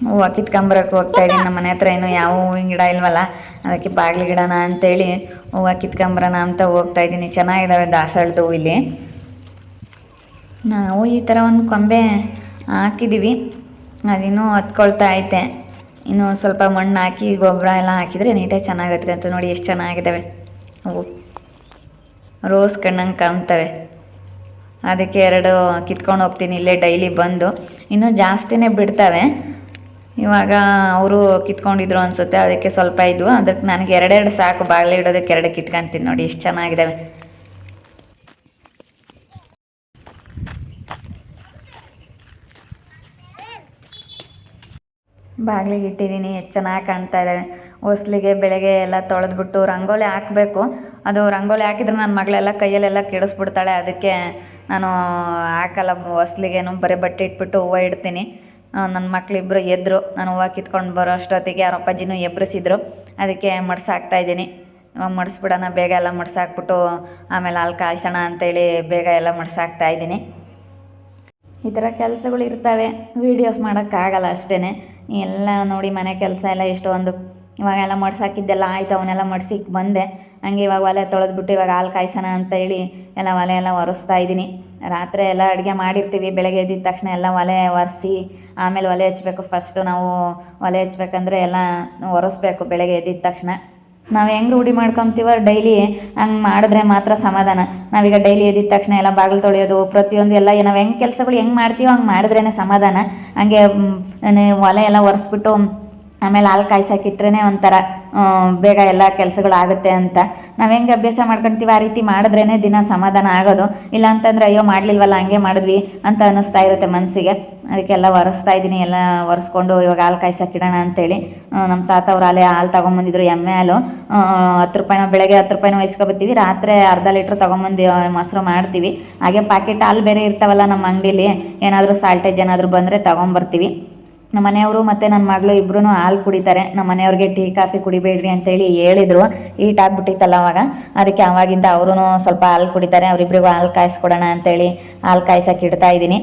ಹೂವು ಕಿತ್ಕೊಂಬರಕ್ಕೆ ಹೋಗ್ತಾ ಇದ್ದೀನಿ ನಮ್ಮ ಮನೆ ಹತ್ರ ಇನ್ನೂ ಯಾವ ಹೂವಿನ ಗಿಡ ಇಲ್ವಲ್ಲ ಅದಕ್ಕೆ ಬಾಗಿಲು ಗಿಡನ ಅಂತೇಳಿ ಹೂವು ಕಿತ್ಕೊಂಬರೋಣ ಅಂತ ಹೋಗ್ತಾ ಇದ್ದೀನಿ. ಚೆನ್ನಾಗಿದ್ದಾವೆ ದಾಸವಾಳದ ಇಲ್ಲಿ. ನಾವು ಈ ಥರ ಒಂದು ಕೊಂಬೆ ಹಾಕಿದ್ದೀವಿ ಅದಿನ್ನೂ ಹತ್ಕೊಳ್ತಾ ಐತೆ. ಇನ್ನು ಸ್ವಲ್ಪ ಮಣ್ಣು ಹಾಕಿ ಗೊಬ್ಬರ ಎಲ್ಲ ಹಾಕಿದರೆ ನೀಟಾಗಿ ಚೆನ್ನಾಗತ್ತೆ ಅಂತ ನೋಡಿ ಎಷ್ಟು ಚೆನ್ನಾಗಿದ್ದಾವೆ ಹೂವು ರೋಸ್ ಕಣ್ಣಂಗೆ ಕಾಣ್ತವೆ. ಅದಕ್ಕೆ ಎರಡು ಕಿತ್ಕೊಂಡು ಹೋಗ್ತೀನಿ ಇಲ್ಲೇ ಡೈಲಿ ಬಂದು. ಇನ್ನೂ ಜಾಸ್ತಿನೇ ಬಿಡ್ತವೆ. ಇವಾಗ ಅವರು ಕಿತ್ಕೊಂಡಿದ್ರು ಅನಿಸುತ್ತೆ, ಅದಕ್ಕೆ ಸ್ವಲ್ಪ ಇದ್ವು ಅದಕ್ಕೆ ನನಗೆ ಎರಡೆರಡು ಸಾಕು, ಬಾಗಿಲು ಇಡೋದಕ್ಕೆ ಎರಡು ಕಿತ್ಕೊಂತೀನಿ ನೋಡಿ ಎಷ್ಟು ಚೆನ್ನಾಗಿದ್ದಾವೆ ಬಾಗಿಲಿಗೆ ಇಟ್ಟಿದ್ದೀನಿ, ಎಷ್ಟು ಚೆನ್ನಾಗಿ ಕಾಣ್ತಾ ಇದ್ದಾವೆ ಹೊಸ್ಲಿಗೆ ಬೆಳಗ್ಗೆ ಎಲ್ಲ ತೊಳೆದ್ಬಿಟ್ಟು ರಂಗೋಲಿ ಹಾಕಬೇಕು. ಅದು ರಂಗೋಲಿ ಹಾಕಿದ್ರೆ ನನ್ನ ಮಗಳೆಲ್ಲ ಕೈಯಲ್ಲೆಲ್ಲ ಕೆಡಿಸ್ಬಿಡ್ತಾಳೆ, ಅದಕ್ಕೆ ನಾನು ಹಾಕಲ್ಲ, ಹೊಸ್ಲಿಗೇನು ಬರೀ ಬಟ್ಟೆ ಇಟ್ಬಿಟ್ಟು ಹೂವು ಇಡ್ತೀನಿ. ನನ್ನ ಮಕ್ಕಳಿಬ್ಬರು ಎದ್ರು, ನಾನು ಹೂವು ಕಿತ್ಕೊಂಡು ಬರೋ ಅಷ್ಟೊತ್ತಿಗೆ ಅವ್ರ ಅಪ್ಪಾಜಿನೂ ಎಬ್ಬರಿಸಿದ್ರು ಅದಕ್ಕೆ ಮಡ್ಸಾಕ್ತಾ ಇದ್ದೀನಿ. ಮಡಿಸ್ಬಿಡೋಣ, ಬೇಗ ಎಲ್ಲ ಮಡ್ಸಾಕ್ಬಿಟ್ಟು ಆಮೇಲೆ ಹಾಲು ಕಾಯಿಸೋಣ ಅಂತೇಳಿ ಬೇಗ ಎಲ್ಲ ಮಡ್ಸಾಕ್ತಾ ಇದ್ದೀನಿ. ಈ ಥರ ಕೆಲಸಗಳು ಇರ್ತವೆ. ವೀಡಿಯೋಸ್ ಮಾಡೋಕ್ಕಾಗಲ್ಲ ಅಷ್ಟೇ ಎಲ್ಲ ನೋಡಿ ಮನೆ ಕೆಲಸ ಎಲ್ಲ ಎಷ್ಟೊಂದು. ಇವಾಗೆಲ್ಲ ಮಡ್ಸಾಕಿದ್ದೆಲ್ಲ ಆಯ್ತು, ಅವನ್ನೆಲ್ಲ ಮಡ್ಸಿಕ್ಕೆ ಬಂದೆ. ಹಂಗೆ ಇವಾಗ ಒಲೆ ತೊಳೆದ್ಬಿಟ್ಟು ಇವಾಗ ಹಾಲು ಕಾಯಿಸೋಣ ಅಂತ ಹೇಳಿ ಎಲ್ಲ ಒಲೆ ಎಲ್ಲ ಒರೆಸ್ತಾ ಇದ್ದೀನಿ. ರಾತ್ರಿ ಎಲ್ಲ ಅಡುಗೆ ಮಾಡಿರ್ತೀವಿ, ಬೆಳಗ್ಗೆ ಎದ್ದಿದ ತಕ್ಷಣ ಎಲ್ಲ ಒಲೆ ಒರೆಸಿ, ಆಮೇಲೆ ಒಲೆ ಹಚ್ಚಬೇಕು ಫಸ್ಟು ನಾವು ಒಲೆ ಹಚ್ಬೇಕಂದ್ರೆ ಎಲ್ಲ ಒರೆಸ್ಬೇಕು ಬೆಳಗ್ಗೆ ಎದ್ದಿದ ತಕ್ಷಣ. ನಾವು ಹೆಂಗೆ ರೂಢಿ ಮಾಡ್ಕೊತೀವೋ ಡೈಲಿ ಹಂಗೆ ಮಾಡಿದ್ರೆ ಮಾತ್ರ ಸಮಾಧಾನ. ನಾವೀಗ ಡೈಲಿ ಎದ್ದಿದ ತಕ್ಷಣ ಎಲ್ಲ ಬಾಗಿಲು ತೊಳೆಯೋದು, ಪ್ರತಿಯೊಂದು ಎಲ್ಲ ನಾವು ಹೆಂಗೆ ಕೆಲಸಗಳು ಹೆಂಗೆ ಮಾಡ್ತೀವೋ ಹಂಗೆ ಮಾಡಿದ್ರೇ ಸಮಾಧಾನ. ಹಂಗೆ ಒಲೆ ಎಲ್ಲ ಒರೆಸ್ಬಿಟ್ಟು, ಆಮೇಲೆ ಹಾಲು ಕಾಯಿಸಾಕಿಟ್ರೇ ಒಂಥರ ಬೇಗ ಎಲ್ಲ ಕೆಲಸಗಳು ಆಗುತ್ತೆ ಅಂತ. ನಾವು ಹೆಂಗೆ ಅಭ್ಯಾಸ ಮಾಡ್ಕೊತೀವಿ? ಆ ರೀತಿ ಮಾಡಿದ್ರೇ ದಿನ ಸಮಾಧಾನ ಆಗೋದು. ಇಲ್ಲ ಅಂತಂದ್ರೆ ಅಯ್ಯೋ ಮಾಡಲಿಲ್ವಲ್ಲ, ಹಂಗೆ ಮಾಡಿದ್ವಿ ಅಂತ ಅನ್ನಿಸ್ತಾ ಇರುತ್ತೆ ಮನಸ್ಸಿಗೆ ಅದಕ್ಕೆಲ್ಲ ಒರೆಸ್ತಾ ಇದ್ದೀನಿ, ಎಲ್ಲ ಒರೆಸ್ಕೊಂಡು ಇವಾಗ ಹಾಲು ಕಾಯ್ಸಕ್ಕಿಡೋಣ ಅಂತೇಳಿ. ನಮ್ಮ ತಾತ ಅವ್ರು ಅಲ್ಲೇ ಹಾಲು ತೊಗೊಂಬಂದಿದ್ರು, ಎಮ್ಮೆ ಹಾಲು. ಹತ್ತು ರೂಪಾಯಿನ, ಬೆಳಗ್ಗೆ ಹತ್ತು ರೂಪಾಯಿನ ವಹಿಸ್ಕೊಬತ್ತೀವಿ ರಾತ್ರಿ ಅರ್ಧ ಲೀಟ್ರ್ ತೊಗೊಂಬಂದು ಮೊಸರು ಮಾಡ್ತೀವಿ. ಹಾಗೆ ಪ್ಯಾಕೆಟ್ ಹಾಲು ಬೇರೆ ಇರ್ತಾವಲ್ಲ ನಮ್ಮ ಅಂಗಡೀಲಿ, ಏನಾದರೂ ಸಾಲ್ಟೇಜ್ ಏನಾದರೂ ಬಂದರೆ ತೊಗೊಂಬರ್ತೀವಿ. ನಮ್ಮ ಮನೆಯವರು ಮತ್ತು ನನ್ನ ಮಗಳು ಇಬ್ಬರೂ ಹಾಲು ಕುಡಿತಾರೆ. ನಮ್ಮ ಮನೆಯವ್ರಿಗೆ ಟೀ, ಕಾಫಿ ಕುಡಿಬೇಡ್ರಿ ಅಂತೇಳಿ ಹೇಳಿದರು. ಈಟ್ ಆಗ್ಬಿಟ್ಟಿತ್ತಲ್ಲ ಅವಾಗ. ಅದಕ್ಕೆ ಅವಾಗಿಂದ ಅವರು ಸ್ವಲ್ಪ ಹಾಲು ಕುಡಿತಾರೆ. ಅವರಿಬ್ಬರಿಗೂ ಹಾಲು ಕಾಯಿಸ್ಕೊಡೋಣ ಅಂತೇಳಿ ಹಾಲು ಕಾಯ್ಸಕ್ಕೆ ಇಡ್ತಾ ಇದ್ದೀನಿ.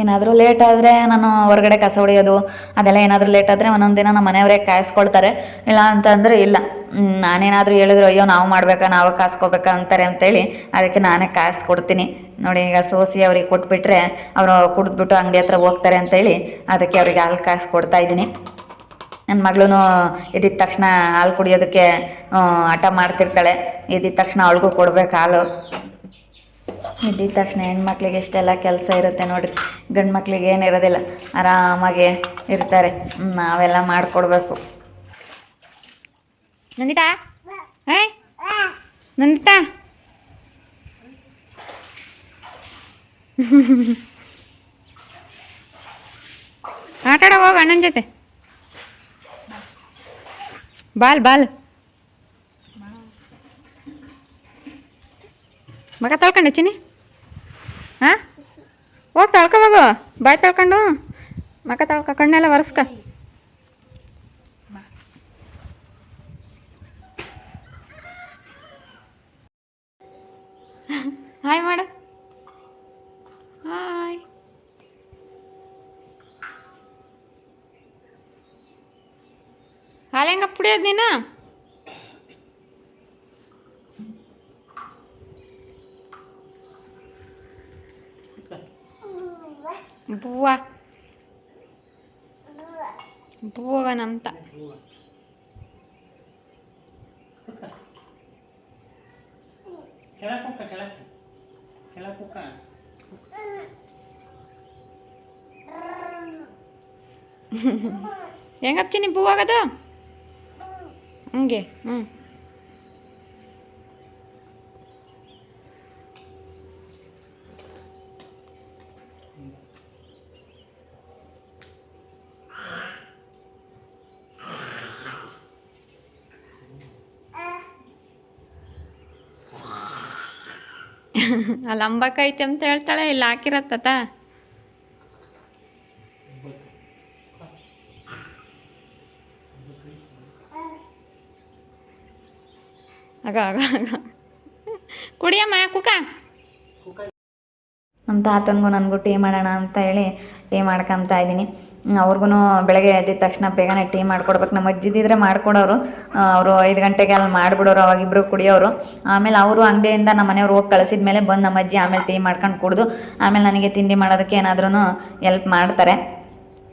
ಏನಾದರೂ ಲೇಟ್ ಆದರೆ ನಾನು ಹೊರಗಡೆ ಕಸ ಹೊಡೆಯೋದು, ಅದೆಲ್ಲ ಏನಾದರೂ ಲೇಟ್ ಆದರೆ ಒಂದೊಂದು ದಿನ ನಮ್ಮ ಮನೆಯವರೇ ಕಾಯಿಸ್ಕೊಳ್ತಾರೆ. ಇಲ್ಲ ಅಂತಂದರೆ ಇಲ್ಲ. ನಾನೇನಾದರೂ ಹೇಳಿದ್ರು, ಅಯ್ಯೋ, ನಾವು ಮಾಡಬೇಕಾ, ನಾವು ಕಾಸ್ಕೋಬೇಕಾ ಅಂತಾರೆ ಅಂತೇಳಿ, ಅದಕ್ಕೆ ನಾನೇ ಕಾಯಿಸ್ಕೊಡ್ತೀನಿ. ನೋಡಿ, ಈಗ ಸೋಸಿ ಅವ್ರಿಗೆ ಕೊಟ್ಬಿಟ್ರೆ, ಅವರು ಕುಡಿದ್ಬಿಟ್ಟು ಅಂಗಡಿ ಹತ್ರ ಹೋಗ್ತಾರೆ ಅಂತೇಳಿ, ಅದಕ್ಕೆ ಅವ್ರಿಗೆ ಹಾಲು ಕಾಯಿಸ್ಕೊಡ್ತಾ ಇದ್ದೀನಿ. ನನ್ನ ಮಗಳೂ ಇದ್ದಿದ್ದ ತಕ್ಷಣ ಹಾಲು ಕುಡಿಯೋದಕ್ಕೆ ಹಠ ಮಾಡ್ತಿರ್ತಾಳೆ. ಇದ್ದಿದ್ದ ತಕ್ಷಣ ಅವಳಿಗೂ ಕೊಡ್ಬೇಕು ಹಾಲು. ಎದ್ದಿದ ತಕ್ಷಣ ಹೆಣ್ಮಕ್ಳಿಗೆ ಎಷ್ಟೆಲ್ಲ ಕೆಲಸ ಇರುತ್ತೆ ನೋಡಿರಿ. ಗಂಡು ಮಕ್ಳಿಗೆ ಏನಿರೋದಿಲ್ಲ ಆರಾಮಾಗಿ ಇರ್ತಾರೆ. ನಾವೆಲ್ಲ ಮಾಡಿಕೊಡ್ಬೇಕು. ನಂದಿತಾ? ಏಯ್! ನಂದಿತಾ? ಆಟಾಡ, ಹೋಗ ಅಣ್ಣನ ಜೊತೆ. Ball ball. ಮಗ ತೊಳ್ಕೊಂಡೆ ಚಿನಿ ಹಾಂ? ಹೋಗಿ ತೊಳ್ಕೊ ಹೋಗು. ಬಾಯ್ ತೊಳ್ಕೊಂಡು. ಮಕ ತೊಳ್ಕೊ, ಕಣ್ಣೆಲ್ಲ ಒರೆಸ್ಕ. ಹಾಯ್ ಮಾಡು. ಹಾಯ್ ಹಾಲು ಹೆಂಗ ಪುಡಿಯೋದು ನೀನು? ಹೆಂಗಪ್ಚಿ ನಿಮ್ಮ ಬುವ್ವಾಗದು ಹಂಗೆ ಹ್ಞೂ. ಅಲ್ಲಿ ಅಂಬಕೈತೆ ಅಂತ ಹೇಳ್ತಾಳೆ ಇಲ್ಲಿ ಹಾಕಿರತ್ತ ಆಗ ಕುಡಿಯಮ್ಮ, ಕುಕ. ನಮ್ಮ ತಾತನಿಗೂ ನನಗೂ ಟೀ ಮಾಡೋಣ ಅಂತ ಹೇಳಿ ಟೀ ಮಾಡ್ಕೊಂತ ಇದ್ದೀನಿ. ಅವ್ರಿಗೂ ಬೆಳಗ್ಗೆ ಎದ್ದಿದ ತಕ್ಷಣ ಬೇಗನೆ ಟೀ ಮಾಡ್ಕೊಡ್ಬೇಕು. ನಮ್ಮ ಅಜ್ಜಿದಿದ್ರೆ ಮಾಡ್ಕೊಡೋರು. ಅವರು ಐದು ಗಂಟೆಗೆ ಅಲ್ಲಿ ಮಾಡಿಬಿಡೋರು ಅವಾಗಿಬ್ಬರು ಕುಡಿಯೋರು. ಆಮೇಲೆ ಅವರು ಅಂಗಡಿಯಿಂದ ನಮ್ಮ ಮನೆಯವ್ರು ಹೋಗಿ ಕಳಿಸಿದ ಮೇಲೆ ಬಂದು ನಮ್ಮ ಅಜ್ಜಿ ಆಮೇಲೆ ಟೀ ಮಾಡ್ಕೊಂಡು ಕುಡಿದು, ಆಮೇಲೆ ನನಗೆ ತಿಂಡಿ ಮಾಡೋದಕ್ಕೆ ಏನಾದ್ರೂ ಎಲ್ಪ್ ಮಾಡ್ತಾರೆ.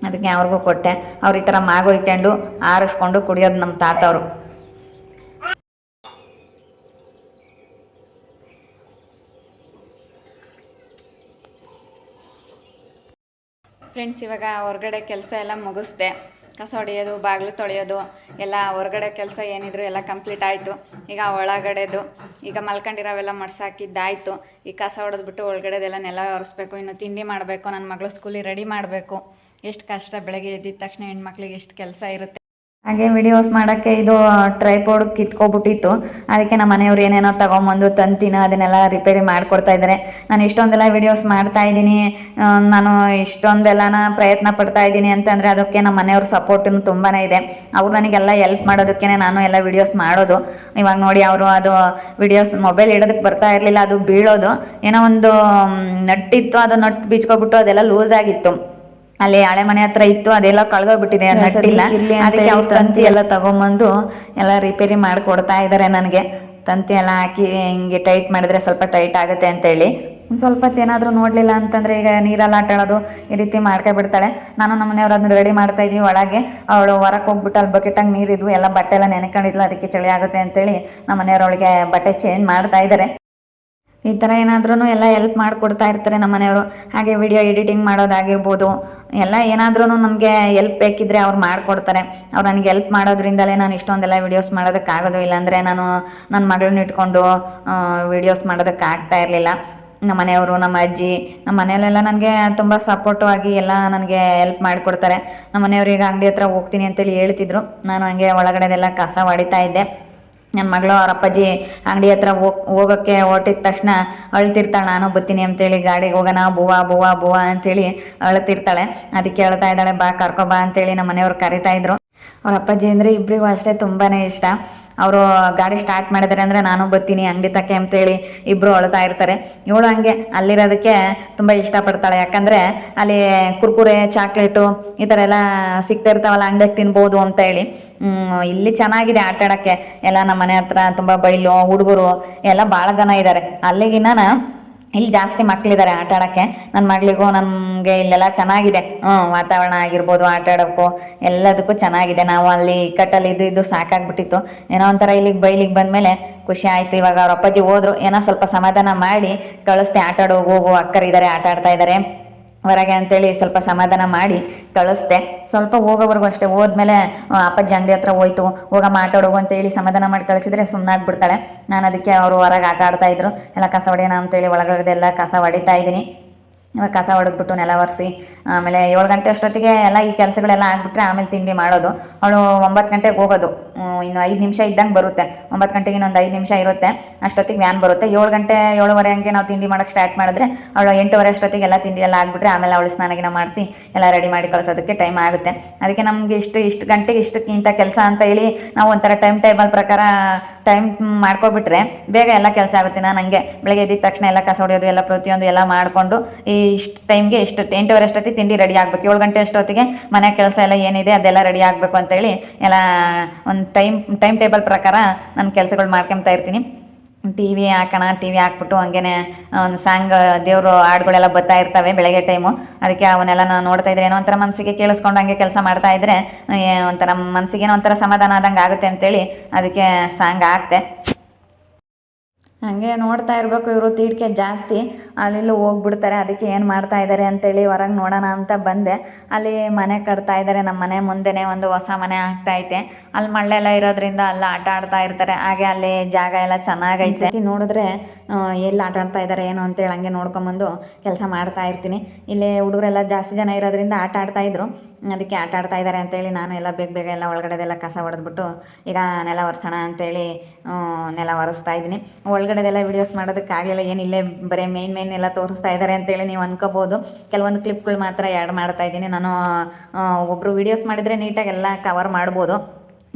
ಅದಕ್ಕೆ ಅವ್ರಿಗೂ ಕೊಟ್ಟೆ. ಅವ್ರು ಈ ಥರ ಮಾಗೋಯ್ಕೊಂಡು ಆರಿಸ್ಕೊಂಡು ಕುಡಿಯೋದು ನಮ್ಮ ತಾತವರು. ಫ್ರೆಂಡ್ಸ್ ಇವಾಗ ಹೊರಗಡೆ ಕೆಲಸ ಎಲ್ಲ ಮುಗಿಸ್ದೆ. ಕಸ ಹೊಡೆಯೋದು, ಬಾಗಿಲು ತೊಳೆಯೋದು, ಎಲ್ಲ ಹೊರಗಡೆ ಕೆಲಸ ಏನಿದ್ರು ಎಲ್ಲ ಕಂಪ್ಲೀಟ್ ಆಯಿತು. ಈಗ ಒಳಗಡೆದು, ಈಗ ಮಲ್ಕೊಂಡಿರೋವೆಲ್ಲ ಮಡ್ಸಾಕಿದ್ದಾಯಿತು. ಈ ಕಸ ಹೊಡೆದ್ಬಿಟ್ಟು ಒಳಗಡೆದೆಲ್ಲ ನೆಲ ಒರೆಸ್ಬೇಕು, ಇನ್ನು ತಿಂಡಿ ಮಾಡಬೇಕು ನನ್ನ ಮಗಳು ಸ್ಕೂಲಿಗೆ ರೆಡಿ ಮಾಡಬೇಕು. ಎಷ್ಟು ಕಷ್ಟ, ಬೆಳಗ್ಗೆ ಎದ್ದಿದ ತಕ್ಷಣ ಹೆಣ್ಮಕ್ಳಿಗೆ ಎಷ್ಟು ಕೆಲಸ ಇರುತ್ತೆ. ಹಾಗೆ ವಿಡಿಯೋಸ್ ಮಾಡೋಕ್ಕೆ ಇದು ಟ್ರೈಪೋಡ್ ಕಿತ್ಕೊಬಿಟ್ಟಿತ್ತು. ಅದಕ್ಕೆ ನಮ್ಮ ಮನೆಯವ್ರು ಏನೇನೋ ತಗೊಂಬಂದು ತಂತಿನ ಅದನ್ನೆಲ್ಲ ರಿಪೇರಿ ಮಾಡಿಕೊಡ್ತಾ ಇದ್ದಾರೆ. ನಾನು ಇಷ್ಟೊಂದೆಲ್ಲ ವಿಡಿಯೋಸ್ ಮಾಡ್ತಾ ಇದ್ದೀನಿ. ನಾನು ಇಷ್ಟೊಂದೆಲ್ಲನ ಪ್ರಯತ್ನ ಪಡ್ತಾ ಇದ್ದೀನಿ ಅಂತಂದರೆ ಅದಕ್ಕೆ ನಮ್ಮ ಮನೆಯವ್ರ ಸಪೋರ್ಟನ್ನು ತುಂಬಾ ಇದೆ. ಅವ್ರು ನನಗೆಲ್ಲ ಎಲ್ಪ್ ಮಾಡೋದಕ್ಕೆ ನಾನು ಎಲ್ಲ ವಿಡಿಯೋಸ್ ಮಾಡೋದು. ಇವಾಗ ನೋಡಿ ಅವರು ಅದು ವಿಡಿಯೋಸ್ ಮೊಬೈಲ್ ಇಡೋದಕ್ಕೆ ಬರ್ತಾ ಇರಲಿಲ್ಲ, ಅದು ಬೀಳೋದು. ಏನೋ ಒಂದು ನಟ್ಟಿತ್ತು, ಅದು ನಟ್ ಬಿಚ್ಕೊಬಿಟ್ಟು ಅದೆಲ್ಲ ಲೂಸ್ ಆಗಿತ್ತು. ಅಲ್ಲಿ ಹಳೆ ಮನೆ ಹತ್ರ ಇತ್ತು ಅದೆಲ್ಲ ಕಳ್ದೋಗ್ಬಿಟ್ಟಿದೆ ಅದು ನಟ್ಟಿಲ್ಲ ಅದಕ್ಕೆ ಅವ್ರ ತಂತಿ ಎಲ್ಲ ತಗೊಂಬಂದು ಎಲ್ಲ ರಿಪೇರಿ ಮಾಡಿಕೊಡ್ತಾ ಇದ್ದಾರೆ ನನಗೆ. ತಂತಿ ಎಲ್ಲ ಹಾಕಿ ಹಿಂಗೆ ಟೈಟ್ ಮಾಡಿದ್ರೆ ಸ್ವಲ್ಪ ಟೈಟ್ ಆಗುತ್ತೆ ಅಂತೇಳಿ. ಹೇಳಿ ಸ್ವಲ್ಪ ಏನಾದರೂ ನೋಡಲಿಲ್ಲ ಅಂತಂದರೆ ಈಗ ನೀರಲ್ಲಿ ಆಟ ಆಡೋದು ಈ ರೀತಿ ಮಾಡ್ಕೊಬಿಡ್ತಾಳೆ ನಾನು ನಮ್ಮ ಮನೆಯವ್ರು ಅದನ್ನ ರೆಡಿ ಮಾಡ್ತಾ ಇದೀವಿ ಒಳಗೆ. ಅವಳು ಹೊರಕ್ಕೆ ಹೋಗ್ಬಿಟ್ಟು ಅಲ್ಲಿ ಬಕೆಟಾಗಿ ನೀರಿದ್ವು ಎಲ್ಲ ಬಟ್ಟೆ ಎಲ್ಲ ನೆನೆಕೊಂಡಿದ್ಲು ಅದಕ್ಕೆ ಚಳಿ ಆಗುತ್ತೆ ಅಂತೇಳಿ ನಮ್ಮ ಮನೆಯವ್ರ ಅವಳಿಗೆ ಬಟ್ಟೆ ಚೇಂಜ್ ಮಾಡ್ತಾ ಇದ್ದಾರೆ ಈ ಥರ ಏನಾದ್ರೂ ಎಲ್ಲ ಹೆಲ್ಪ್ ಮಾಡಿಕೊಡ್ತಾ ಇರ್ತಾರೆ ನಮ್ಮ ಮನೆಯವರು ಹಾಗೆ ವಿಡಿಯೋ ಎಡಿಟಿಂಗ್ ಮಾಡೋದಾಗಿರ್ಬೋದು. ಎಲ್ಲ ಏನಾದ್ರೂ ನಮಗೆ ಎಲ್ಪ್ ಬೇಕಿದ್ರೆ ಅವ್ರು ಮಾಡಿಕೊಡ್ತಾರೆ. ಅವ್ರು ನನಗೆ ಎಲ್ಪ್ ಮಾಡೋದ್ರಿಂದಲೇ ನಾನು ಇಷ್ಟೊಂದೆಲ್ಲ ವಿಡಿಯೋಸ್ ಮಾಡೋದಕ್ಕಾಗೋದು ಇಲ್ಲಾಂದರೆ ನಾನು ನನ್ನ ಮಗಳನ್ನ ಇಟ್ಕೊಂಡು ವಿಡಿಯೋಸ್ ಮಾಡೋದಕ್ಕಾಗ್ತಾ ಇರಲಿಲ್ಲ. ನಮ್ಮ ಮನೆಯವರು, ನಮ್ಮ ಅಜ್ಜಿ, ನಮ್ಮ ಮನೆಯಲ್ಲೆಲ್ಲ ನನಗೆ ತುಂಬ ಸಪೋರ್ಟು ಆಗಿ ಎಲ್ಲ ನನಗೆ ಹೆಲ್ಪ್ ಮಾಡಿಕೊಡ್ತಾರೆ. ನಮ್ಮ ಮನೆಯವ್ರು ಈಗ ಅಂಗಡಿ ಹತ್ರ ಹೋಗ್ತೀನಿ ಅಂತೇಳಿ ಹೇಳ್ತಿದ್ರು. ನಾನು ಹಂಗೆ ಒಳಗಡೆದೆಲ್ಲ ಕಸ ಹೊಡಿತಾ ಇದ್ದೆ. ನನ್ನ ಮಗಳು ಅವ್ರ ಅಪ್ಪಾಜಿ ಅಂಗಡಿ ಹತ್ರ ಹೋಗ್ ಹೋಗೋಕ್ಕೆ ಹೊರಟಿದ ತಕ್ಷಣ ಅಳ್ತಿರ್ತಾಳೆ, ನಾನು ಬತ್ತೀನಿ ಅಂತೇಳಿ ಗಾಡಿಗೆ ಹೋಗೋಣ, ಬುವ ಬುವ ಬುವ ಅಂತೇಳಿ ಅಳ್ತಿರ್ತಾಳೆ. ಅದಕ್ಕೆ ಹೇಳ್ತಾ ಇದ್ದಾಳೆ, ಬಾ ಕರ್ಕೊ ಬಾ ಅಂತೇಳಿ ನಮ್ಮ ಮನೆಯವ್ರು ಕರಿತಾ ಇದ್ರು. ಅವ್ರ ಅಪ್ಪಾಜಿ ಅಂದರೆ ಇಬ್ಬರಿಗೂ ಅಷ್ಟೇ ತುಂಬಾ ಇಷ್ಟ. ಅವರು ಗಾಡಿ ಸ್ಟಾರ್ಟ್ ಮಾಡಿದ್ದಾರೆ ಅಂದರೆ ನಾನು ಬರ್ತೀನಿ, ಅಂಗಡಿ ತಕ್ಕೆ ಅಂತೇಳಿ ಇಬ್ಬರು ಅಳ್ತಾ ಇರ್ತಾರೆ. ಇವಳು ಹಂಗೆ ಅಲ್ಲಿರೋದಕ್ಕೆ ತುಂಬ ಇಷ್ಟಪಡ್ತಾಳೆ. ಯಾಕಂದರೆ ಅಲ್ಲಿ ಕುರ್ಕುರೆ ಚಾಕ್ಲೇಟು ಈ ಥರ ಎಲ್ಲ ಸಿಗ್ತಾ ಇರ್ತಾವಲ್ಲ ಅಂಗಡಿಗೆ ತಿನ್ಬೋದು ಅಂತ ಹೇಳಿ. ಇಲ್ಲಿ ಚೆನ್ನಾಗಿದೆ ಆಟ ಆಡೋಕ್ಕೆ. ಎಲ್ಲ ನಮ್ಮ ಮನೆ ಹತ್ರ ತುಂಬ ಬೈಲು, ಹುಡುಗರು, ಎಲ್ಲ ಭಾಳ ಜನ ಇದ್ದಾರೆ ಅಲ್ಲಿಗಿನ್ನ ಇಲ್ಲಿ ಜಾಸ್ತಿ ಮಕ್ಕಳಿದ್ದಾರೆ ಆಟ ಆಡೋಕ್ಕೆ. ನನ್ನ ಮಗಳಿಗೂ ನಮಗೆ ಇಲ್ಲೆಲ್ಲ ಚೆನ್ನಾಗಿದೆ. ಹ್ಞೂ, ವಾತಾವರಣ ಆಗಿರ್ಬೋದು, ಆಟ ಆಡೋಕ್ಕೂ ಎಲ್ಲದಕ್ಕೂ ಚೆನ್ನಾಗಿದೆ. ನಾವು ಅಲ್ಲಿ ಇಕ್ಕಟ್ಟಲ್ಲಿ ಇದು ಇದು ಸಾಕಾಗ್ಬಿಟ್ಟಿತ್ತು. ಏನೋ ಒಂಥರ ಇಲ್ಲಿಗೆ ಬೈಲಿಗೆ ಬಂದಮೇಲೆ ಖುಷಿ ಆಯಿತು. ಇವಾಗ ಅವ್ರ ಅಪ್ಪಾಜಿ ಹೋದ್ರು. ಏನೋ ಸ್ವಲ್ಪ ಸಮಾಧಾನ ಮಾಡಿ ಕಳಿಸ್ತೆ ಆಟ ಹೋಗು ಅಕ್ಕರಿದ್ದಾರೆ ಆಟ ಆಡ್ತಾ ಇದ್ದಾರೆ ಹೊರಗೆ ಅಂತೇಳಿ ಸ್ವಲ್ಪ ಸಮಾಧಾನ ಮಾಡಿ ಕಳಿಸ್ದೆ. ಸ್ವಲ್ಪ ಹೋಗೋವರೆಗೂ ಅಷ್ಟೇ. ಹೋದ್ಮೇಲೆ ಅಪ್ಪ ಅಂಗಡಿ ಹತ್ರ ಹೋಯ್ತು. ಹೋಗ ಆಟ ಅಂತ ಹೇಳಿ ಸಮಾಧಾನ ಮಾಡಿ ಕಳಿಸಿದ್ರೆ ಸುಮ್ಮನಾಗ್ಬಿಡ್ತಾಳೆ ನಾನು ಅದಕ್ಕೆ ಅವರು ಹೊರಗೆ ಆಟ ಆಡ್ತಾ ಇದ್ರು. ಎಲ್ಲ ಕಸ ಹೊಡೆಯೋಣ ಅಂತೇಳಿ ಒಳಗಡೆದೆಲ್ಲ ಕಸ ಹೊಡಿತಾ ಇದ್ದೀನಿ. ಇವಾಗ ಕಸ ಹೊಡೆದ್ಬಿಟ್ಟು ನೆಲ ಒರೆಸಿ, ಆಮೇಲೆ ಏಳು ಗಂಟೆ ಅಷ್ಟೊತ್ತಿಗೆ ಎಲ್ಲ ಈ ಕೆಲಸಗಳೆಲ್ಲ ಆಗಿಬಿಟ್ರೆ ಆಮೇಲೆ ತಿಂಡಿ ಮಾಡೋದು. ಅವಳು ಒಂಬತ್ತು ಗಂಟೆಗೆ ಹೋಗೋದು. ಇನ್ನು ಐದು ನಿಮಿಷ ಇದ್ದಂಗೆ ಬರುತ್ತೆ. ಒಂಬತ್ತು ಗಂಟೆಗೆ ಇನ್ನೊಂದು ಐದು ನಿಮಿಷ ಇರುತ್ತೆ. ಅಷ್ಟೊತ್ತಿಗೆ ವ್ಯಾನ್ ಬರುತ್ತೆ. ಏಳು ಗಂಟೆ, ಏಳುವರೆ ಹಂಗೆ ನಾವು ತಿಂಡಿ ಮಾಡೋಕ್ಕೆ ಸ್ಟಾರ್ಟ್ ಮಾಡಿದ್ರೆ ಅವಳು ಎಂಟುವರೆ ಅಷ್ಟೊತ್ತಿಗೆ ಎಲ್ಲ ತಿಂಡಿ ಎಲ್ಲ ಆಗಿಬಿಟ್ರೆ ಆಮೇಲೆ ಅವಳು ಸ್ನಾನಗಿನ ಮಾಡಿಸಿ ಎಲ್ಲ ರೆಡಿ ಮಾಡಿ ಕಳಿಸೋದಕ್ಕೆ ಟೈಮ್ ಆಗುತ್ತೆ. ಅದಕ್ಕೆ ನಮಗೆ ಇಷ್ಟು ಇಷ್ಟು ಗಂಟೆಗೆ ಇಷ್ಟು ಇಂಥ ಕೆಲಸ ಅಂತ ಹೇಳಿ ನಾವು ಒಂಥರ ಟೈಮ್ ಟೇಬಲ್ ಪ್ರಕಾರ ಟೈಮ್ ಮಾಡ್ಕೊಬಿಟ್ರೆ ಬೇಗ ಎಲ್ಲ ಕೆಲಸ ಆಗುತ್ತೆ. ನಾನು ನನಗೆ ಬೆಳಗ್ಗೆ ಎದ್ದಿದ ತಕ್ಷಣ ಎಲ್ಲ ಕಸ ಹೊಡೆಯೋದು, ಎಲ್ಲ ಪ್ರತಿಯೊಂದು ಎಲ್ಲ ಮಾಡಿಕೊಂಡು ಈ ಇಷ್ಟು ಟೈಮ್ಗೆ ಇಷ್ಟು ಎಂಟೂವರೆ ಅಷ್ಟೊತ್ತಿಗೆ ತಿಂಡಿ ರೆಡಿ ಆಗಬೇಕು. ಏಳು ಗಂಟೆ ಅಷ್ಟೊತ್ತಿಗೆ ಮನೆ ಕೆಲಸ ಎಲ್ಲ ಏನಿದೆ ಅದೆಲ್ಲ ರೆಡಿ ಆಗಬೇಕು ಅಂತೇಳಿ ಎಲ್ಲ ಒಂದು ಟೈಮ್ ಟೈಮ್ ಟೇಬಲ್ ಪ್ರಕಾರ ನನ್ನ ಕೆಲಸಗಳು ಮಾಡ್ಕೊತಾ ಇರ್ತೀನಿ. ಟಿ ವಿ ಹಾಕೋಣ ಟಿ ವಿ ಹಾಕ್ಬಿಟ್ಟು ಹಂಗೇನೆ ಒಂದು ಸಾಂಗ್ ದೇವರು ಹಾಡುಗಳೆಲ್ಲ ಬರ್ತಾ ಇರ್ತವೆ ಬೆಳಗ್ಗೆ ಟೈಮು ಅದಕ್ಕೆ ಅವನ್ನೆಲ್ಲ ನಾನು ನೋಡ್ತಾ ಇದ್ರೆ ಏನೋ ಒಂಥರ ಮನಸ್ಸಿಗೆ ಕೇಳಿಸ್ಕೊಂಡು ಹಂಗೆ ಕೆಲಸ ಮಾಡ್ತಾ ಇದ್ರೆ ಒಂಥರ ಮನಸ್ಸಿಗೆ ಏನೋ ಒಂಥರ ಸಮಾಧಾನ ಆದಂಗೆ ಆಗುತ್ತೆ ಅಂತೇಳಿ ಅದಕ್ಕೆ ಸಾಂಗ್ ಹಾಕ್ತೆ ಹಂಗೆ ನೋಡ್ತಾ ಇರಬೇಕು ಇವರು ತೀಡ್ಕೆ ಜಾಸ್ತಿ. ಅಲ್ಲೆಲ್ಲೂ ಹೋಗ್ಬಿಡ್ತಾರೆ, ಅದಕ್ಕೆ ಏನು ಮಾಡ್ತಾ ಇದ್ದಾರೆ ಅಂತೇಳಿ ಹೊರಗೆ ನೋಡೋಣ ಅಂತ ಬಂದೆ. ಅಲ್ಲಿ ಮನೆ ಕಟ್ತಾ ಇದ್ದಾರೆ ನಮ್ಮ ಮನೆ ಮುಂದೆಯೇ ಒಂದು ಹೊಸ ಮನೆ ಆಗ್ತಾ ಐತೆ. ಅಲ್ಲಿ ಮಳ್ಳೆಲ್ಲ ಇರೋದ್ರಿಂದ ಅಲ್ಲಿ ಆಟ ಆಡ್ತಾ ಇರ್ತಾರೆ. ಹಾಗೆ ಅಲ್ಲಿ ಜಾಗ ಎಲ್ಲ ಚೆನ್ನಾಗೈತೆ. ನೋಡಿದ್ರೆ ಎಲ್ಲಿ ಆಟ ಆಡ್ತಾ ಇದ್ದಾರೆ ಏನು ಅಂತೇಳಿ ಹಂಗೆ ನೋಡ್ಕೊಂಬಂದು ಕೆಲಸ ಮಾಡ್ತಾ ಇರ್ತೀನಿ. ಇಲ್ಲಿ ಹುಡುಗರೆಲ್ಲ ಜಾಸ್ತಿ ಜನ ಇರೋದ್ರಿಂದ ಆಟ ಆಡ್ತಾ ಇದ್ರು. ಅದಕ್ಕೆ ಆಟ ಆಡ್ತಾ ಇದ್ದಾರೆ ಅಂತೇಳಿ ನಾನು ಎಲ್ಲ ಬೇಗ ಬೇಗ ಎಲ್ಲ ಒಳಗಡೆದೆಲ್ಲ ಕಸ ಹೊಡೆದ್ಬಿಟ್ಟು ಈಗ ನೆಲ ಒರೆಸೋಣ ಅಂತೇಳಿ ನೆಲ ಒರೆಸ್ತಾ ಇದ್ದೀನಿ. ಒಳಗಡೆದೆಲ್ಲ ವಿಡಿಯೋಸ್ ಮಾಡೋದಕ್ಕಾಗಲಿಲ್ಲ ಏನು ಇಲ್ಲೇ ಬರೀ ಮೇನ್ ಮೇನ್ ಎಲ್ಲ ತೋರಿಸ್ತಾ ಇದ್ದಾರೆ ಅಂತೇಳಿ ನೀವು ಅನ್ಕೋಬೋದು. ಕೆಲವೊಂದು ಕ್ಲಿಪ್ಗಳು ಮಾತ್ರ ಆ್ಯಡ್ ಮಾಡ್ತಾ ಇದ್ದೀನಿ. ನಾನು ಒಬ್ಬರು ವಿಡಿಯೋಸ್ ಮಾಡಿದರೆ ನೀಟಾಗಿ ಎಲ್ಲ ಕವರ್ ಮಾಡ್ಬೋದು.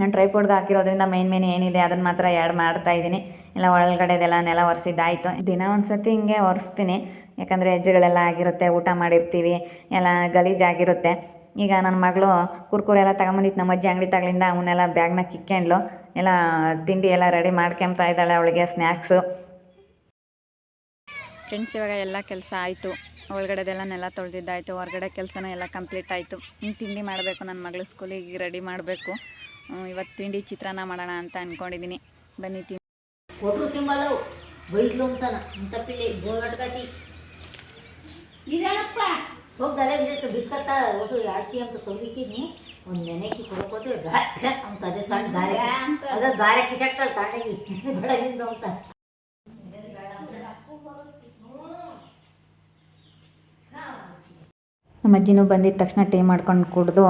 ನಾನು ಟ್ರೈಪೋಡ್ಗೆ ಹಾಕಿರೋದ್ರಿಂದ ಮೇನ್ ಮೇನ್ ಏನಿದೆ ಅದನ್ನು ಮಾತ್ರ ಎರಡು ಮಾಡ್ತಾ ಇದ್ದೀನಿ. ಎಲ್ಲ ಒಳಗಡೆದೆಲ್ಲ ನೆಲ ಒರೆಸಿದ್ದಾಯಿತು. ದಿನ ಒಂದು ಸತಿ ಹಿಂಗೆ ಒರೆಸ್ತೀನಿ. ಯಾಕಂದರೆ ಹೆಜ್ಜೆಗಳೆಲ್ಲ ಆಗಿರುತ್ತೆ, ಊಟ ಮಾಡಿರ್ತೀವಿ, ಎಲ್ಲ ಗಲೀಜಾಗಿರುತ್ತೆ ಈಗ ನನ್ನ ಮಗಳು ಕುರ್ಕುರೆ ಎಲ್ಲ ತಗೊಂಬಂದಿತ್ತು ನಮ್ಮ ಅಜ್ಜಿ ಅಂಗಡಿ ತಗಳಿಂದ ಅವನ್ನೆಲ್ಲ ಬ್ಯಾಗ್ನ ಕಿಕ್ಕೆಂಡ್ಲು. ಎಲ್ಲ ತಿಂಡಿ ಎಲ್ಲ ರೆಡಿ ಮಾಡ್ಕೊಂತ ಇದ್ದಾಳೆ ಅವಳಿಗೆ ಸ್ನ್ಯಾಕ್ಸು ಫ್ರೆಂಡ್ಸ್ ಇವಾಗ ಎಲ್ಲ ಕೆಲಸ ಆಯಿತು. ಒಳಗಡೆದೆಲ್ಲ ನೆಲ ತೊಳೆದಿದ್ದಾಯಿತು. ಹೊರಗಡೆ ಕೆಲಸನೂ ಎಲ್ಲ ಕಂಪ್ಲೀಟ್ ಆಯಿತು. ಇನ್ನು ತಿಂಡಿ ಮಾಡಬೇಕು ನನ್ನ ಮಗಳು ಸ್ಕೂಲಿಗೆ ರೆಡಿ ಮಾಡಬೇಕು. ಇವತ್ತು ತಿಂಡಿ ಚಿತ್ರಾನ್ನ ಮಾಡೋಣ ಅಂತ ಅಂದ್ಕೊಂಡಿದ್ದೀನಿ ಬನ್ನಿ ತಿಂಡಿ ಕೊಟ್ರು ತಿಂಬಲ್ಲವು ಬೈದ್ಲು ಅಂತಾನ. ಅಂತ ಪಿಂಡಿ ಗೋಲ್ಗಟ್ಟಿ ಇದೇನಪ್ಪ ಹೋಗಿ ಗಲೆ ಬಿದ್ದೈತೆ ಬಿಸ್ಕತ್ತ ಹೊಸ ಆಡ್ತಿ ಅಂತ ತೊಗಿತೀನಿ ಒಂದು ನೆನೆಕಿ ಕೊಡ್ಕೋದ್ರೆ ಅಂತ ಅದೇ ಸಣ್ಣ ಗಾರೆ ಅದೇ ಗಾರೆ ಕಿಸಟ್ಟಲ್ಲ ತಾಂಡಗಿ ಬೆಳಗಿಂದ ಅಂತ. ನಮ್ಮ ಅಜ್ಜಿನೂ ಬಂದಿದ್ದ ತಕ್ಷಣ ಟೀ ಮಾಡ್ಕೊಂಡು ಕುಡಿದು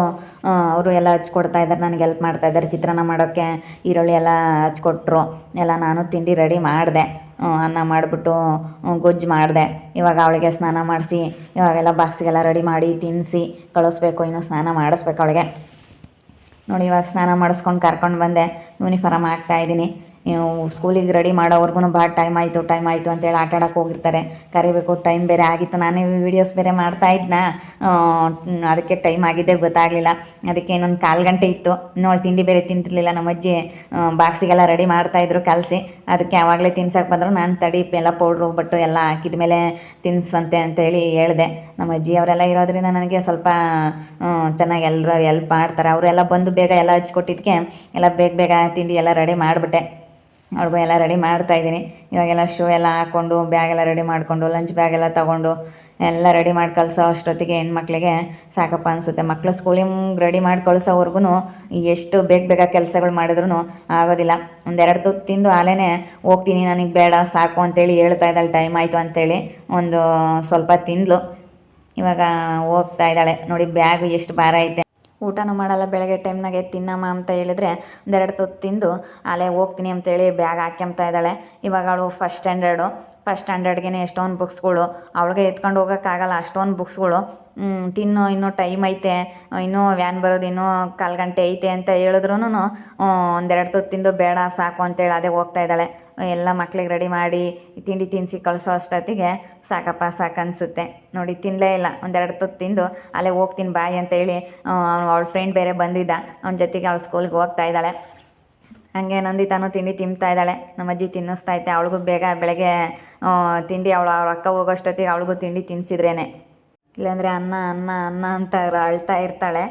ಅವರು ಎಲ್ಲ ಹಚ್ಕೊಡ್ತಾ ಇದ್ದಾರೆ ನನಗೆ ಹೆಲ್ಪ್ ಮಾಡ್ತಾ ಇದ್ದಾರೆ ಚಿತ್ರಾನ್ನ ಮಾಡೋಕ್ಕೆ ಈರುಳ್ಳಿ ಎಲ್ಲ ಹಚ್ಕೊಟ್ರು ಎಲ್ಲ ನಾನು ತಿಂಡಿ ರೆಡಿ ಮಾಡಿದೆ. ಅನ್ನ ಮಾಡಿಬಿಟ್ಟು ಗೊಜ್ಜು ಮಾಡಿದೆ. ಇವಾಗ ಅವಳಿಗೆ ಸ್ನಾನ ಮಾಡಿಸಿ, ಇವಾಗೆಲ್ಲ ಬಾಕ್ಸಿಗೆಲ್ಲ ರೆಡಿ ಮಾಡಿ ತಿನ್ನಿಸಿ ಕಳಿಸ್ಬೇಕು, ಇನ್ನೂ ಸ್ನಾನ ಮಾಡಿಸ್ಬೇಕು ಅವಳಿಗೆ. ನೋಡಿ ಇವಾಗ ಸ್ನಾನ ಮಾಡಿಸ್ಕೊಂಡು ಕರ್ಕೊಂಡು ಬಂದೆ. ಯೂನಿಫಾರ್ಮ್ ಹಾಕ್ತಾ ಇದ್ದೀನಿ. ಸ್ಕೂಲಿಗೆ ರೆಡಿ ಮಾಡೋವರೆಗೂ ಭಾಳ ಟೈಮ್ ಆಯಿತು ಟೈಮ್ ಆಯಿತು ಅಂತೇಳಿ ಆಟ ಆಡೋಕೆ ಹೋಗಿರ್ತಾರೆ. ಕರಿಬೇಕು ಟೈಮ್ ಬೇರೆ ಆಗಿತ್ತು. ನಾನೇ ವೀಡಿಯೋಸ್ ಬೇರೆ ಮಾಡ್ತಾ ಇದ್ನ? ಅದಕ್ಕೆ ಟೈಮ್ ಆಗಿದ್ದೇ ಗೊತ್ತಾಗಲಿಲ್ಲ. ಅದಕ್ಕೆ ಇನ್ನೊಂದು ಕಾಲು ಗಂಟೆ ಇತ್ತು. ನೋಡಿ ತಿಂಡಿ ಬೇರೆ ತಿಂತಿರ್ಲಿಲ್ಲ. ನಮ್ಮ ಅಜ್ಜಿ ಬಾಕ್ಸಿಗೆಲ್ಲ ರೆಡಿ ಮಾಡ್ತಾಯಿದ್ರು ಕಲಸಿ. ಅದಕ್ಕೆ ಆವಾಗಲೇ ತಿನ್ಸಕ್ಕೆ ಬಂದರು ನಾನು ತಡಿ, ಎಲ್ಲ ಪೌಡ್ರು ಬಟ್ಟು ಎಲ್ಲ ಹಾಕಿದ ಮೇಲೆ ತಿನ್ನಿಸುವಂತೆ ಅಂತೇಳಿ ಹೇಳಿದೆ. ನಮ್ಮ ಅಜ್ಜಿ ಅವರೆಲ್ಲ ಇರೋದ್ರಿಂದ ನನಗೆ ಸ್ವಲ್ಪ ಚೆನ್ನಾಗಿ ಎಲ್ಲರೂ ಎಲ್ಪ್ ಮಾಡ್ತಾರೆ. ಅವರೆಲ್ಲ ಬಂದು ಬೇಗ ಎಲ್ಲ ಹಚ್ಕೊಟ್ಟಿದ್ದಕ್ಕೆ ಎಲ್ಲ ಬೇಗ ಬೇಗ ತಿಂಡಿ ಎಲ್ಲ ರೆಡಿ ಮಾಡಿಬಿಟ್ಟೆ. ಅವ್ಳಿಗೂ ಎಲ್ಲ ರೆಡಿ ಮಾಡ್ತಾ ಇದ್ದೀನಿ. ಇವಾಗೆಲ್ಲ ಶೂ ಎಲ್ಲ ಹಾಕ್ಕೊಂಡು ಬ್ಯಾಗ್ ಎಲ್ಲ ರೆಡಿ ಮಾಡಿಕೊಂಡು ಲಂಚ್ ಬ್ಯಾಗ್ ಎಲ್ಲ ತೊಗೊಂಡು, ಎಲ್ಲ ರೆಡಿ ಮಾಡಿ ಕಳಿಸೋ ಅಷ್ಟೊತ್ತಿಗೆ ಹೆಣ್ಮಕ್ಳಿಗೆ ಸಾಕಪ್ಪ ಅನಿಸುತ್ತೆ. ಮಕ್ಕಳು ಸ್ಕೂಲಿಂಗ್ ರೆಡಿ ಮಾಡಿ ಕಳಿಸೋವರೆಗೂ ಎಷ್ಟು ಬೇಗ ಬೇಗ ಕೆಲಸಗಳು ಮಾಡಿದ್ರು ಆಗೋದಿಲ್ಲ. ಒಂದೆರಡು ತುತ್ತು ತಿಂದು ಆಲೇ ಹೋಗ್ತೀನಿ, ನನಗೆ ಬೇಡ, ಸಾಕು ಅಂತೇಳಿ ಹೇಳ್ತಾ ಇದ್ದಾಳೆ. ಟೈಮ್ ಆಯಿತು ಅಂತೇಳಿ ಒಂದು ಸ್ವಲ್ಪ ತಿಂದ್ಲು. ಇವಾಗ ಹೋಗ್ತಾ ಇದ್ದಾಳೆ. ನೋಡಿ ಬ್ಯಾಗ್ ಎಷ್ಟು ಭಾರ ಐತೆ. ಊಟನೂ ಮಾಡಲ್ಲ, ಬೆಳಗ್ಗೆ ಟೈಮ್ನಾಗೆ ತಿನ್ನಮ್ಮ ಅಂತ ಹೇಳಿದ್ರೆ ಒಂದೆರಡು ತೊತ್ತು ತಿಂದು, ಅಲ್ಲೇ ಹೋಗ್ತೀನಿ ಅಂತೇಳಿ ಬ್ಯಾಗ್ ಹಾಕ್ಯಂತ ಇದ್ದಾಳೆ. ಇವಾಗ ಅವಳು ಫಸ್ಟ್ ಸ್ಟ್ಯಾಂಡರ್ಡು ಫಸ್ಟ್ ಸ್ಟ್ಯಾಂಡರ್ಡ್ಗೆ ಎಷ್ಟೊಂದು ಬುಕ್ಸ್ಗಳು ಅವಳಿಗೆ ಎತ್ಕೊಂಡು ಹೋಗೋಕ್ಕಾಗಲ್ಲ, ಅಷ್ಟೊಂದು ಬುಕ್ಸ್ಗಳು ತಿನ್ನೋ, ಇನ್ನೂ ಟೈಮ್ ಐತೆ. ಇನ್ನೂ ವ್ಯಾನ್ ಬರೋದು ಇನ್ನೂ ಕಾಲು ಗಂಟೆ ಐತೆ ಅಂತ ಹೇಳಿದ್ರು ಒಂದೆರಡು ತೊತ್ತು ತಿಂದು ಬೇಡ, ಸಾಕು ಅಂತೇಳಿ ಅದೇ ಹೋಗ್ತಾ ಇದ್ದಾಳೆ. ಎಲ್ಲ ಮಕ್ಳಿಗೆ ರೆಡಿ ಮಾಡಿ ತಿಂಡಿ ತಿನ್ನಿಸಿ ಕಳಿಸೋ ಅಷ್ಟೊತ್ತಿಗೆ ಸಾಕಪ್ಪ ಸಾಕು ಅನಿಸುತ್ತೆ. ನೋಡಿ ತಿನ್ನಲೇ ಇಲ್ಲ. ಒಂದೆರಡು ತುತ್ತು ತಿಂದು ಅಲ್ಲೇ ಹೋಗ್ತೀನಿ ಬಾಯ್ ಅಂತೇಳಿ ಅವಳ ಫ್ರೆಂಡ್ ಬೇರೆ ಬಂದಿದ್ದ. ಅವನ ಜೊತೆಗೆ ಅವಳು ಸ್ಕೂಲ್ಗೆ ಹೋಗ್ತಾ ಇದ್ದಾಳೆ. ಹಂಗೆ ನಂದಿತಾನು ತಿಂಡಿ ತಿಂತಾ ಇದ್ದಾಳೆ. ನಮ್ಮ ಅಜ್ಜಿ ತಿನ್ನಿಸ್ತಾ ಇದ್ದೆ. ಅವಳಿಗೂ ಬೇಗ ಬೆಳಗ್ಗೆ ತಿಂಡಿ, ಅವಳು, ಅವ್ರ ಅಕ್ಕ ಹೋಗೋಷ್ಟೊತ್ತಿಗೆ ಅವಳಿಗೂ ತಿಂಡಿ ತಿನ್ನಿಸಿದ್ರೇನೆ ಇಲ್ಲಾಂದರೆ ಅನ್ನ ಅನ್ನ ಅನ್ನ ಅಂತ ಅಳ್ತಾ ಇರ್ತಾಳೆ.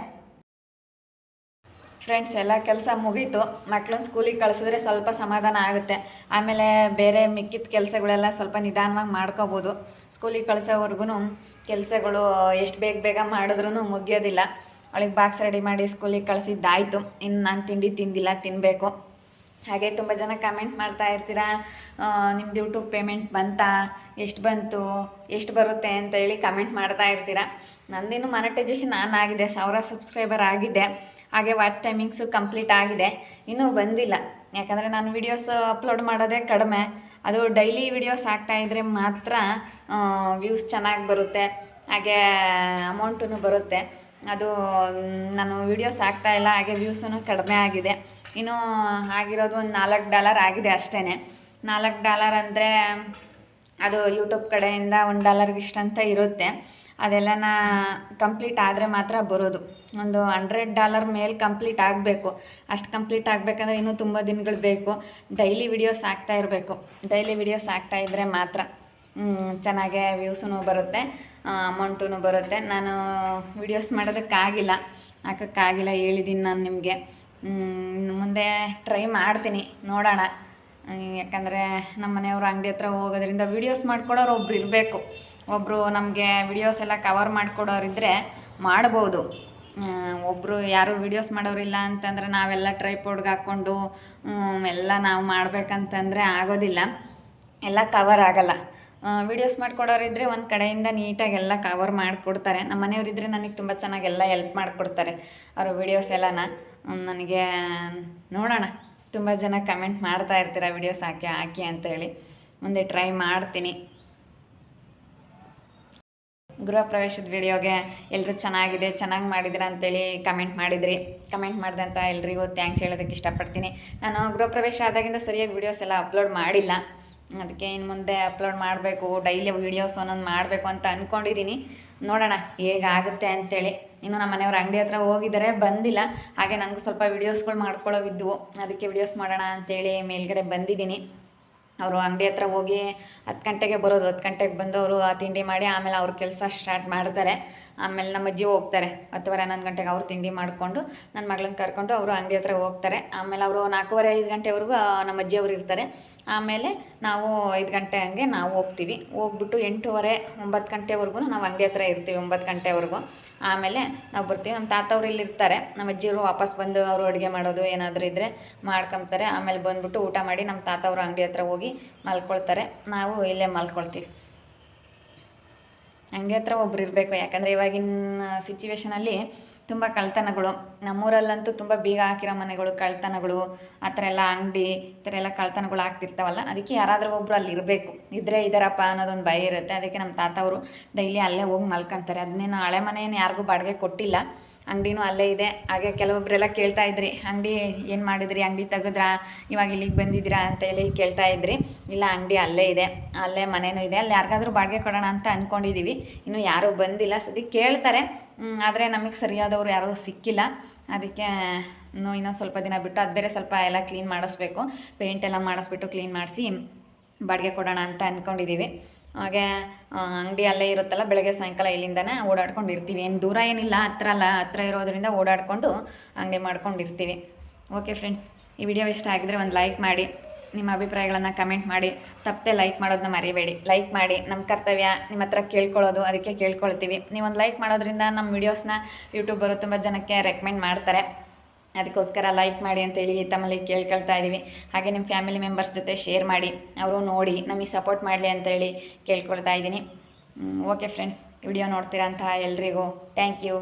ಫ್ರೆಂಡ್ಸ್ ಎಲ್ಲ ಕೆಲಸ ಮುಗೀತು. ಮಕ್ಕಳನ್ನ ಸ್ಕೂಲಿಗೆ ಕಳಿಸಿದ್ರೆ ಸ್ವಲ್ಪ ಸಮಾಧಾನ ಆಗುತ್ತೆ. ಆಮೇಲೆ ಬೇರೆ ಮಿಕ್ಕಿದ ಕೆಲಸಗಳೆಲ್ಲ ಸ್ವಲ್ಪ ನಿಧಾನವಾಗಿ ಮಾಡ್ಕೋಬೋದು. ಸ್ಕೂಲಿಗೆ ಕಳಿಸೋವರೆಗೂ ಕೆಲಸಗಳು ಎಷ್ಟು ಬೇಗ ಬೇಗ ಮಾಡಿದ್ರೂ ಮುಗಿಯೋದಿಲ್ಲ. ಅವಳಿಗೆ ಬಾಕ್ಸ್ ರೆಡಿ ಮಾಡಿ ಸ್ಕೂಲಿಗೆ ಕಳಿಸಿದ್ದಾಯಿತು. ಇನ್ನು ನಾನು ತಿಂಡಿ ತಿಂದಿಲ್ಲ ತಿನ್ನಬೇಕು ಹಾಗೆ ತುಂಬ ಜನ ಕಮೆಂಟ್ ಮಾಡ್ತಾ ಇರ್ತೀರಾ ನಿಮ್ದು ಯೂಟ್ಯೂಬ್ ಪೇಮೆಂಟ್ ಬಂತಾ? ಎಷ್ಟು ಬಂತು? ಎಷ್ಟು ಬರುತ್ತೆ? ಅಂತ ಹೇಳಿ ಕಮೆಂಟ್ ಮಾಡ್ತಾ ಇರ್ತೀರಾ. ನಂದೇನು ಮಾನಿಟೈಸೇಷನ್ ಆನ್ ಆಗಿದೆ. ಸಾವಿರ ಸಬ್ಸ್ಕ್ರೈಬರ್ ಆಗಿದೆ. ಹಾಗೆ ವಾಚ್ ಟೈಮಿಂಗ್ಸು ಕಂಪ್ಲೀಟ್ ಆಗಿದೆ. ಇನ್ನೂ ಬಂದಿಲ್ಲ. ಯಾಕಂದರೆ ನಾನು ವೀಡಿಯೋಸ್ ಅಪ್ಲೋಡ್ ಮಾಡೋದೇ ಕಡಿಮೆ. ಅದು ಡೈಲಿ ವೀಡಿಯೋಸ್ ಇದ್ದರೆ ಮಾತ್ರ ವ್ಯೂಸ್ ಚೆನ್ನಾಗಿ ಬರುತ್ತೆ. ಹಾಗೆ ಅಮೌಂಟೂ ಬರುತ್ತೆ. ಅದು ನಾನು ವೀಡಿಯೋಸ್ ಇಲ್ಲ, ಹಾಗೆ ವ್ಯೂಸೂ ಕಡಿಮೆ ಆಗಿದೆ. ಇನ್ನೂ ಆಗಿರೋದು ಒಂದು ನಾಲ್ಕು ಡಾಲರ್ ಆಗಿದೆ ಅಷ್ಟೇ ನಾಲ್ಕು ಡಾಲರ್ ಅಂದರೆ ಅದು ಯೂಟ್ಯೂಬ್ ಕಡೆಯಿಂದ ಒಂದು ಡಾಲರ್ಗೆ ಇಷ್ಟಂತ ಇರುತ್ತೆ. ಅದೆಲ್ಲನ ಕಂಪ್ಲೀಟ್ ಆದರೆ ಮಾತ್ರ ಬರೋದು. ಒಂದು ಹಂಡ್ರೆಡ್ ಡಾಲರ್ ಮೇಲೆ ಕಂಪ್ಲೀಟ್ ಆಗಬೇಕು. ಅಷ್ಟು ಕಂಪ್ಲೀಟ್ ಆಗಬೇಕಂದ್ರೆ ಇನ್ನೂ ತುಂಬ ದಿನಗಳು ಬೇಕು. ಡೈಲಿ ವಿಡಿಯೋಸ್ ಹಾಕ್ತಾ ಇರಬೇಕು. ಡೈಲಿ ವಿಡಿಯೋಸ್ ಹಾಕ್ತಾ ಇದ್ದರೆ ಮಾತ್ರ ಚೆನ್ನಾಗೆ ವ್ಯೂಸೂ ಬರುತ್ತೆ ಅಮೌಂಟೂ ಬರುತ್ತೆ. ನಾನು ವಿಡಿಯೋಸ್ ಮಾಡೋದಕ್ಕಾಗಿಲ್ಲ. ಹಾಕೋಕ್ಕಾಗಿಲ್ಲ ಹೇಳಿದ್ದೀನಿ ನಾನು ನಿಮಗೆ. ಮುಂದೆ ಟ್ರೈ ಮಾಡ್ತೀನಿ. ನೋಡೋಣ. ಯಾಕಂದರೆ ನಮ್ಮ ಮನೆಯವರು ಅಂಗಡಿ ಹತ್ರ ಹೋಗೋದ್ರಿಂದ ವೀಡಿಯೋಸ್ ಮಾಡ್ಕೊಡೋರು ಒಬ್ರು ಇರಬೇಕು. ಒಬ್ಬರು ನಮಗೆ ವೀಡಿಯೋಸ್ ಎಲ್ಲ ಕವರ್ ಮಾಡಿಕೊಡೋರಿದ್ದರೆ ಮಾಡ್ಬೋದು. ಒಬ್ಬರು ಯಾರು ವೀಡಿಯೋಸ್ ಮಾಡೋರಿಲ್ಲ ಅಂತಂದರೆ ನಾವೆಲ್ಲ ಟ್ರೈಪೋಡ್ಗೆ ಹಾಕ್ಕೊಂಡು ಎಲ್ಲ ನಾವು ಮಾಡಬೇಕಂತಂದರೆ ಆಗೋದಿಲ್ಲ. ಎಲ್ಲ ಕವರ್ ಆಗಲ್ಲ. ವೀಡಿಯೋಸ್ ಮಾಡಿಕೊಡೋರಿದ್ದರೆ ಒಂದು ಕಡೆಯಿಂದ ನೀಟಾಗಿ ಎಲ್ಲ ಕವರ್ ಮಾಡಿಕೊಡ್ತಾರೆ. ನಮ್ಮ ಮನೆಯವರಿದ್ದರೆ ನನಗೆ ತುಂಬ ಚೆನ್ನಾಗಿ ಎಲ್ಲ ಎಲ್ಪ್ ಮಾಡಿಕೊಡ್ತಾರೆ. ಅವರು ವೀಡಿಯೋಸ್ ಎಲ್ಲನ. ನನಗೆ ನೋಡೋಣ. ತುಂಬ ಜನ ಕಮೆಂಟ್ ಮಾಡ್ತಾ ಇರ್ತೀರ ವಿಡಿಯೋಸ್ ಹಾಕಿ ಹಾಕಿ ಅಂತೇಳಿ ಮುಂದೆ ಟ್ರೈ ಮಾಡ್ತೀನಿ. ಗೃಹ ಪ್ರವೇಶದ ವಿಡಿಯೋಗೆ ಎಲ್ಲರೂ ಚೆನ್ನಾಗಿದೆ, ಚೆನ್ನಾಗಿ ಮಾಡಿದಿರ ಅಂತೇಳಿ ಕಮೆಂಟ್ ಮಾಡಿದ್ರಿ. ಕಮೆಂಟ್ ಮಾಡಿದಂಥ ಎಲ್ರಿಗೂ ಥ್ಯಾಂಕ್ಸ್ ಹೇಳೋದಕ್ಕೆ ಇಷ್ಟಪಡ್ತೀನಿ. ನಾನು ಗೃಹ ಪ್ರವೇಶ ಆದಾಗಿಂದ ಸರಿಯಾಗಿ ವಿಡಿಯೋಸ್ ಎಲ್ಲ ಅಪ್ಲೋಡ್ ಮಾಡಿಲ್ಲ. ಅದಕ್ಕೆ ಇನ್ನು ಮುಂದೆ ಅಪ್ಲೋಡ್ ಮಾಡಬೇಕು ಡೈಲಿ ವೀಡಿಯೋಸ್ ಒಂದೊಂದು ಮಾಡಬೇಕು ಅಂತ ಅಂದ್ಕೊಂಡಿದ್ದೀನಿ ನೋಡೋಣ ಹೇಗಾಗುತ್ತೆ ಅಂತೇಳಿ. ಇನ್ನು ನಮ್ಮ ಮನೆಯವ್ರ ಅಂಗಡಿ ಹತ್ರ ಹೋಗಿದ್ದಾರೆ, ಬಂದಿಲ್ಲ. ಹಾಗೆ ನನಗೂ ಸ್ವಲ್ಪ ವೀಡಿಯೋಸ್ಗಳು ಮಾಡ್ಕೊಳ್ಳೋವಿದ್ದವು ಅದಕ್ಕೆ ವೀಡಿಯೋಸ್ ಮಾಡೋಣ ಅಂತೇಳಿ ಮೇಲ್ಗಡೆ ಬಂದಿದ್ದೀನಿ. ಅವರು ಅಂಗಡಿ ಹತ್ರ ಹೋಗಿ ಹತ್ತು ಗಂಟೆಗೆ ಬರೋದು, ಹತ್ತು ಗಂಟೆಗೆ ಬಂದು ಅವರು ತಿಂಡಿ ಮಾಡಿ ಆಮೇಲೆ ಅವ್ರ ಕೆಲಸ ಸ್ಟಾರ್ಟ್ ಮಾಡ್ತಾರೆ. ಆಮೇಲೆ ನಮ್ಮ ಅಜ್ಜಿ ಹೋಗ್ತಾರೆ, ಹತ್ತುವರೆ, ಹನ್ನೊಂದು ಗಂಟೆಗೆ ಅವ್ರು ತಿಂಡಿ ಮಾಡಿಕೊಂಡು ನನ್ನ ಮಗಳನ್ನ ಕರ್ಕೊಂಡು ಅವರು ಅಂಗಡಿ ಹತ್ರ ಹೋಗ್ತಾರೆ. ಆಮೇಲೆ ಅವರು ನಾಲ್ಕೂವರೆ, ಐದು ಗಂಟೆವರೆಗೂ ನಮ್ಮ ಅಜ್ಜಿ ಅವರು ಇರ್ತಾರೆ. ಆಮೇಲೆ ನಾವು ಐದು ಗಂಟೆ ಹಂಗೆ ನಾವು ಹೋಗ್ತೀವಿ. ಹೋಗ್ಬಿಟ್ಟು ಎಂಟೂವರೆ, ಒಂಬತ್ತು ಗಂಟೆವರೆಗೂ ನಾವು ಅಂಗಡಿ ಹತ್ರ ಇರ್ತೀವಿ, ಒಂಬತ್ತು ಗಂಟೆವರೆಗೂ. ಆಮೇಲೆ ನಾವು ಬರ್ತೀವಿ. ನಮ್ಮ ತಾತವ್ರು ಇಲ್ಲಿ ಇರ್ತಾರೆ ನಮ್ಮ ಅಜ್ಜಿಯವರು ವಾಪಸ್ ಬಂದು ಅವರು ಅಡುಗೆ ಮಾಡೋದು ಏನಾದರೂ ಇದ್ದರೆ ಮಾಡ್ಕೊತಾರೆ. ಆಮೇಲೆ ಬಂದುಬಿಟ್ಟು ಊಟ ಮಾಡಿ ನಮ್ಮ ತಾತವ್ರು ಅಂಗಡಿ ಹತ್ರ ಹೋಗಿ ಮಲ್ಕೊಳ್ತಾರೆ. ನಾವು ಇಲ್ಲೇ ಮಲ್ಕೊಳ್ತೀವಿ. ಅಂಗಡಿ ಹತ್ರ ಒಬ್ರು ಇರಬೇಕು. ಯಾಕಂದರೆ ಇವಾಗಿನ ಸಿಚುವೇಶನಲ್ಲಿ ತುಂಬ ಕಳ್ತನಗಳು. ನಮ್ಮೂರಲ್ಲಂತೂ ತುಂಬ ಬೀಗ ಹಾಕಿರೋ ಮನೆಗಳು ಕಳ್ಳತನಗಳು ಆ ಥರ ಎಲ್ಲ ಅಂಗಡಿ, ಈ ಥರ ಎಲ್ಲ ಕಳ್ಳತನಗಳು ಆಗ್ತಿರ್ತಾವಲ್ಲ, ಅದಕ್ಕೆ ಯಾರಾದರೂ ಒಬ್ಬರು ಅಲ್ಲಿ ಇರಬೇಕು. ಇದ್ದರೆ ಇದ್ದಾರಪ್ಪ ಅನ್ನೋದೊಂದು ಭಯ ಇರುತ್ತೆ. ಅದಕ್ಕೆ ನಮ್ಮ ತಾತ ಅವರು ಡೈಲಿ ಅಲ್ಲೇ ಹೋಗಿ ಮಲ್ಕೊಂತಾರೆ. ಅದನ್ನೇನು ಹಳೆ ಮನೆಯನ್ನು ಯಾರಿಗೂ ಬಾಡಿಗೆ ಕೊಟ್ಟಿಲ್ಲ. ಅಂಗಡಿನೂ ಅಲ್ಲೇ ಇದೆ. ಹಾಗೆ ಕೆಲವೊಬ್ಬರೆಲ್ಲ ಕೇಳ್ತಾ ಇದ್ರಿ, ಅಂಗಡಿ ಏನು ಮಾಡಿದ್ರಿ, ಅಂಗಡಿ ತೆಗೆದ್ರಾ, ಇವಾಗ ಇಲ್ಲಿಗೆ ಬಂದಿದ್ದೀರಾ ಅಂತೇಳಿ ಕೇಳ್ತಾ ಇದ್ರಿ. ಇಲ್ಲ, ಅಂಗಡಿ ಅಲ್ಲೇ ಇದೆ, ಅಲ್ಲೇ ಮನೇನೂ ಇದೆ. ಅಲ್ಲಿ ಯಾರಿಗಾದ್ರೂ ಬಾಡಿಗೆ ಕೊಡೋಣ ಅಂತ ಅಂದ್ಕೊಂಡಿದ್ದೀವಿ ಇನ್ನೂ ಯಾರೂ ಬಂದಿಲ್ಲ. ಸದ್ಯ ಕೇಳ್ತಾರೆ. ಆದರೆ ನಮಗೆ ಸರಿಯಾದವರು ಯಾರೂ ಸಿಕ್ಕಿಲ್ಲ. ಅದಕ್ಕೆ, ಇನ್ನೂ ಇನ್ನೂ ಸ್ವಲ್ಪ ದಿನ ಬಿಟ್ಟು ಅದು ಬೇರೆ ಸ್ವಲ್ಪ ಎಲ್ಲ ಕ್ಲೀನ್ ಮಾಡಿಸ್ಬೇಕು. ಪೇಂಟ್ ಎಲ್ಲ ಮಾಡಿಸ್ಬಿಟ್ಟು ಕ್ಲೀನ್ ಮಾಡಿಸಿ ಬಾಡಿಗೆ ಕೊಡೋಣ ಅಂತ ಅಂದ್ಕೊಂಡಿದ್ದೀವಿ ಹಾಗೆ ಅಂಗಡಿ ಅಲ್ಲೇ ಇರುತ್ತಲ್ಲ, ಬೆಳಗ್ಗೆ ಸಾಯಂಕಾಲ ಇಲ್ಲಿಂದನೇ ಓಡಾಡ್ಕೊಂಡು ಇರ್ತೀವಿ ಏನು ದೂರ ಏನಿಲ್ಲ, ಹತ್ರ ಅಲ್ಲ, ಹತ್ರ ಇರೋದ್ರಿಂದ ಓಡಾಡಿಕೊಂಡು ಅಂಗಡಿ ಮಾಡ್ಕೊಂಡು ಇರ್ತೀವಿ ಓಕೆ ಫ್ರೆಂಡ್ಸ್ ಈ ವಿಡಿಯೋ ಇಷ್ಟ ಆಗಿದ್ರೆ ಒಂದು ಲೈಕ್ ಮಾಡಿ, ನಿಮ್ಮ ಅಭಿಪ್ರಾಯಗಳನ್ನು ಕಮೆಂಟ್ ಮಾಡಿ. ತಪ್ಪದೆ ಲೈಕ್ ಮಾಡೋದನ್ನ ಮರಿಬೇಡಿ. ಲೈಕ್ ಮಾಡಿ ನಮ್ಮ ಕರ್ತವ್ಯ, ನಿಮ್ಮ ಹತ್ರ ಕೇಳ್ಕೊಳ್ಳೋದು, ಅದಕ್ಕೆ ಕೇಳ್ಕೊಳ್ತೀವಿ. ನೀವೊಂದು ಲೈಕ್ ಮಾಡೋದ್ರಿಂದ ನಮ್ಮ ವೀಡಿಯೋಸ್ನ ಯೂಟ್ಯೂಬರು ತುಂಬ ಜನಕ್ಕೆ ರೆಕಮೆಂಡ್ ಮಾಡ್ತಾರೆ. ಅದಕ್ಕೋಸ್ಕರ ಲೈಕ್ ಮಾಡಿ ಅಂತೇಳಿ ತಮ್ಮಲ್ಲಿ ಕೇಳ್ಕೊಳ್ತಾ ಇದ್ದೀವಿ. ಹಾಗೆ ನಿಮ್ಮ ಫ್ಯಾಮಿಲಿ ಮೆಂಬರ್ಸ್ ಜೊತೆ ಶೇರ್ ಮಾಡಿ, ಅವರು ನೋಡಿ, ನಮಗೆ ಸಪೋರ್ಟ್ ಮಾಡಲಿ ಅಂತೇಳಿ ಕೇಳ್ಕೊಳ್ತಾ ಇದ್ದೀನಿ. ಓಕೆ ಫ್ರೆಂಡ್ಸ್ ವಿಡಿಯೋ ನೋಡ್ತೀರಾ ಅಂತ ಎಲ್ರಿಗೂ ಥ್ಯಾಂಕ್ ಯು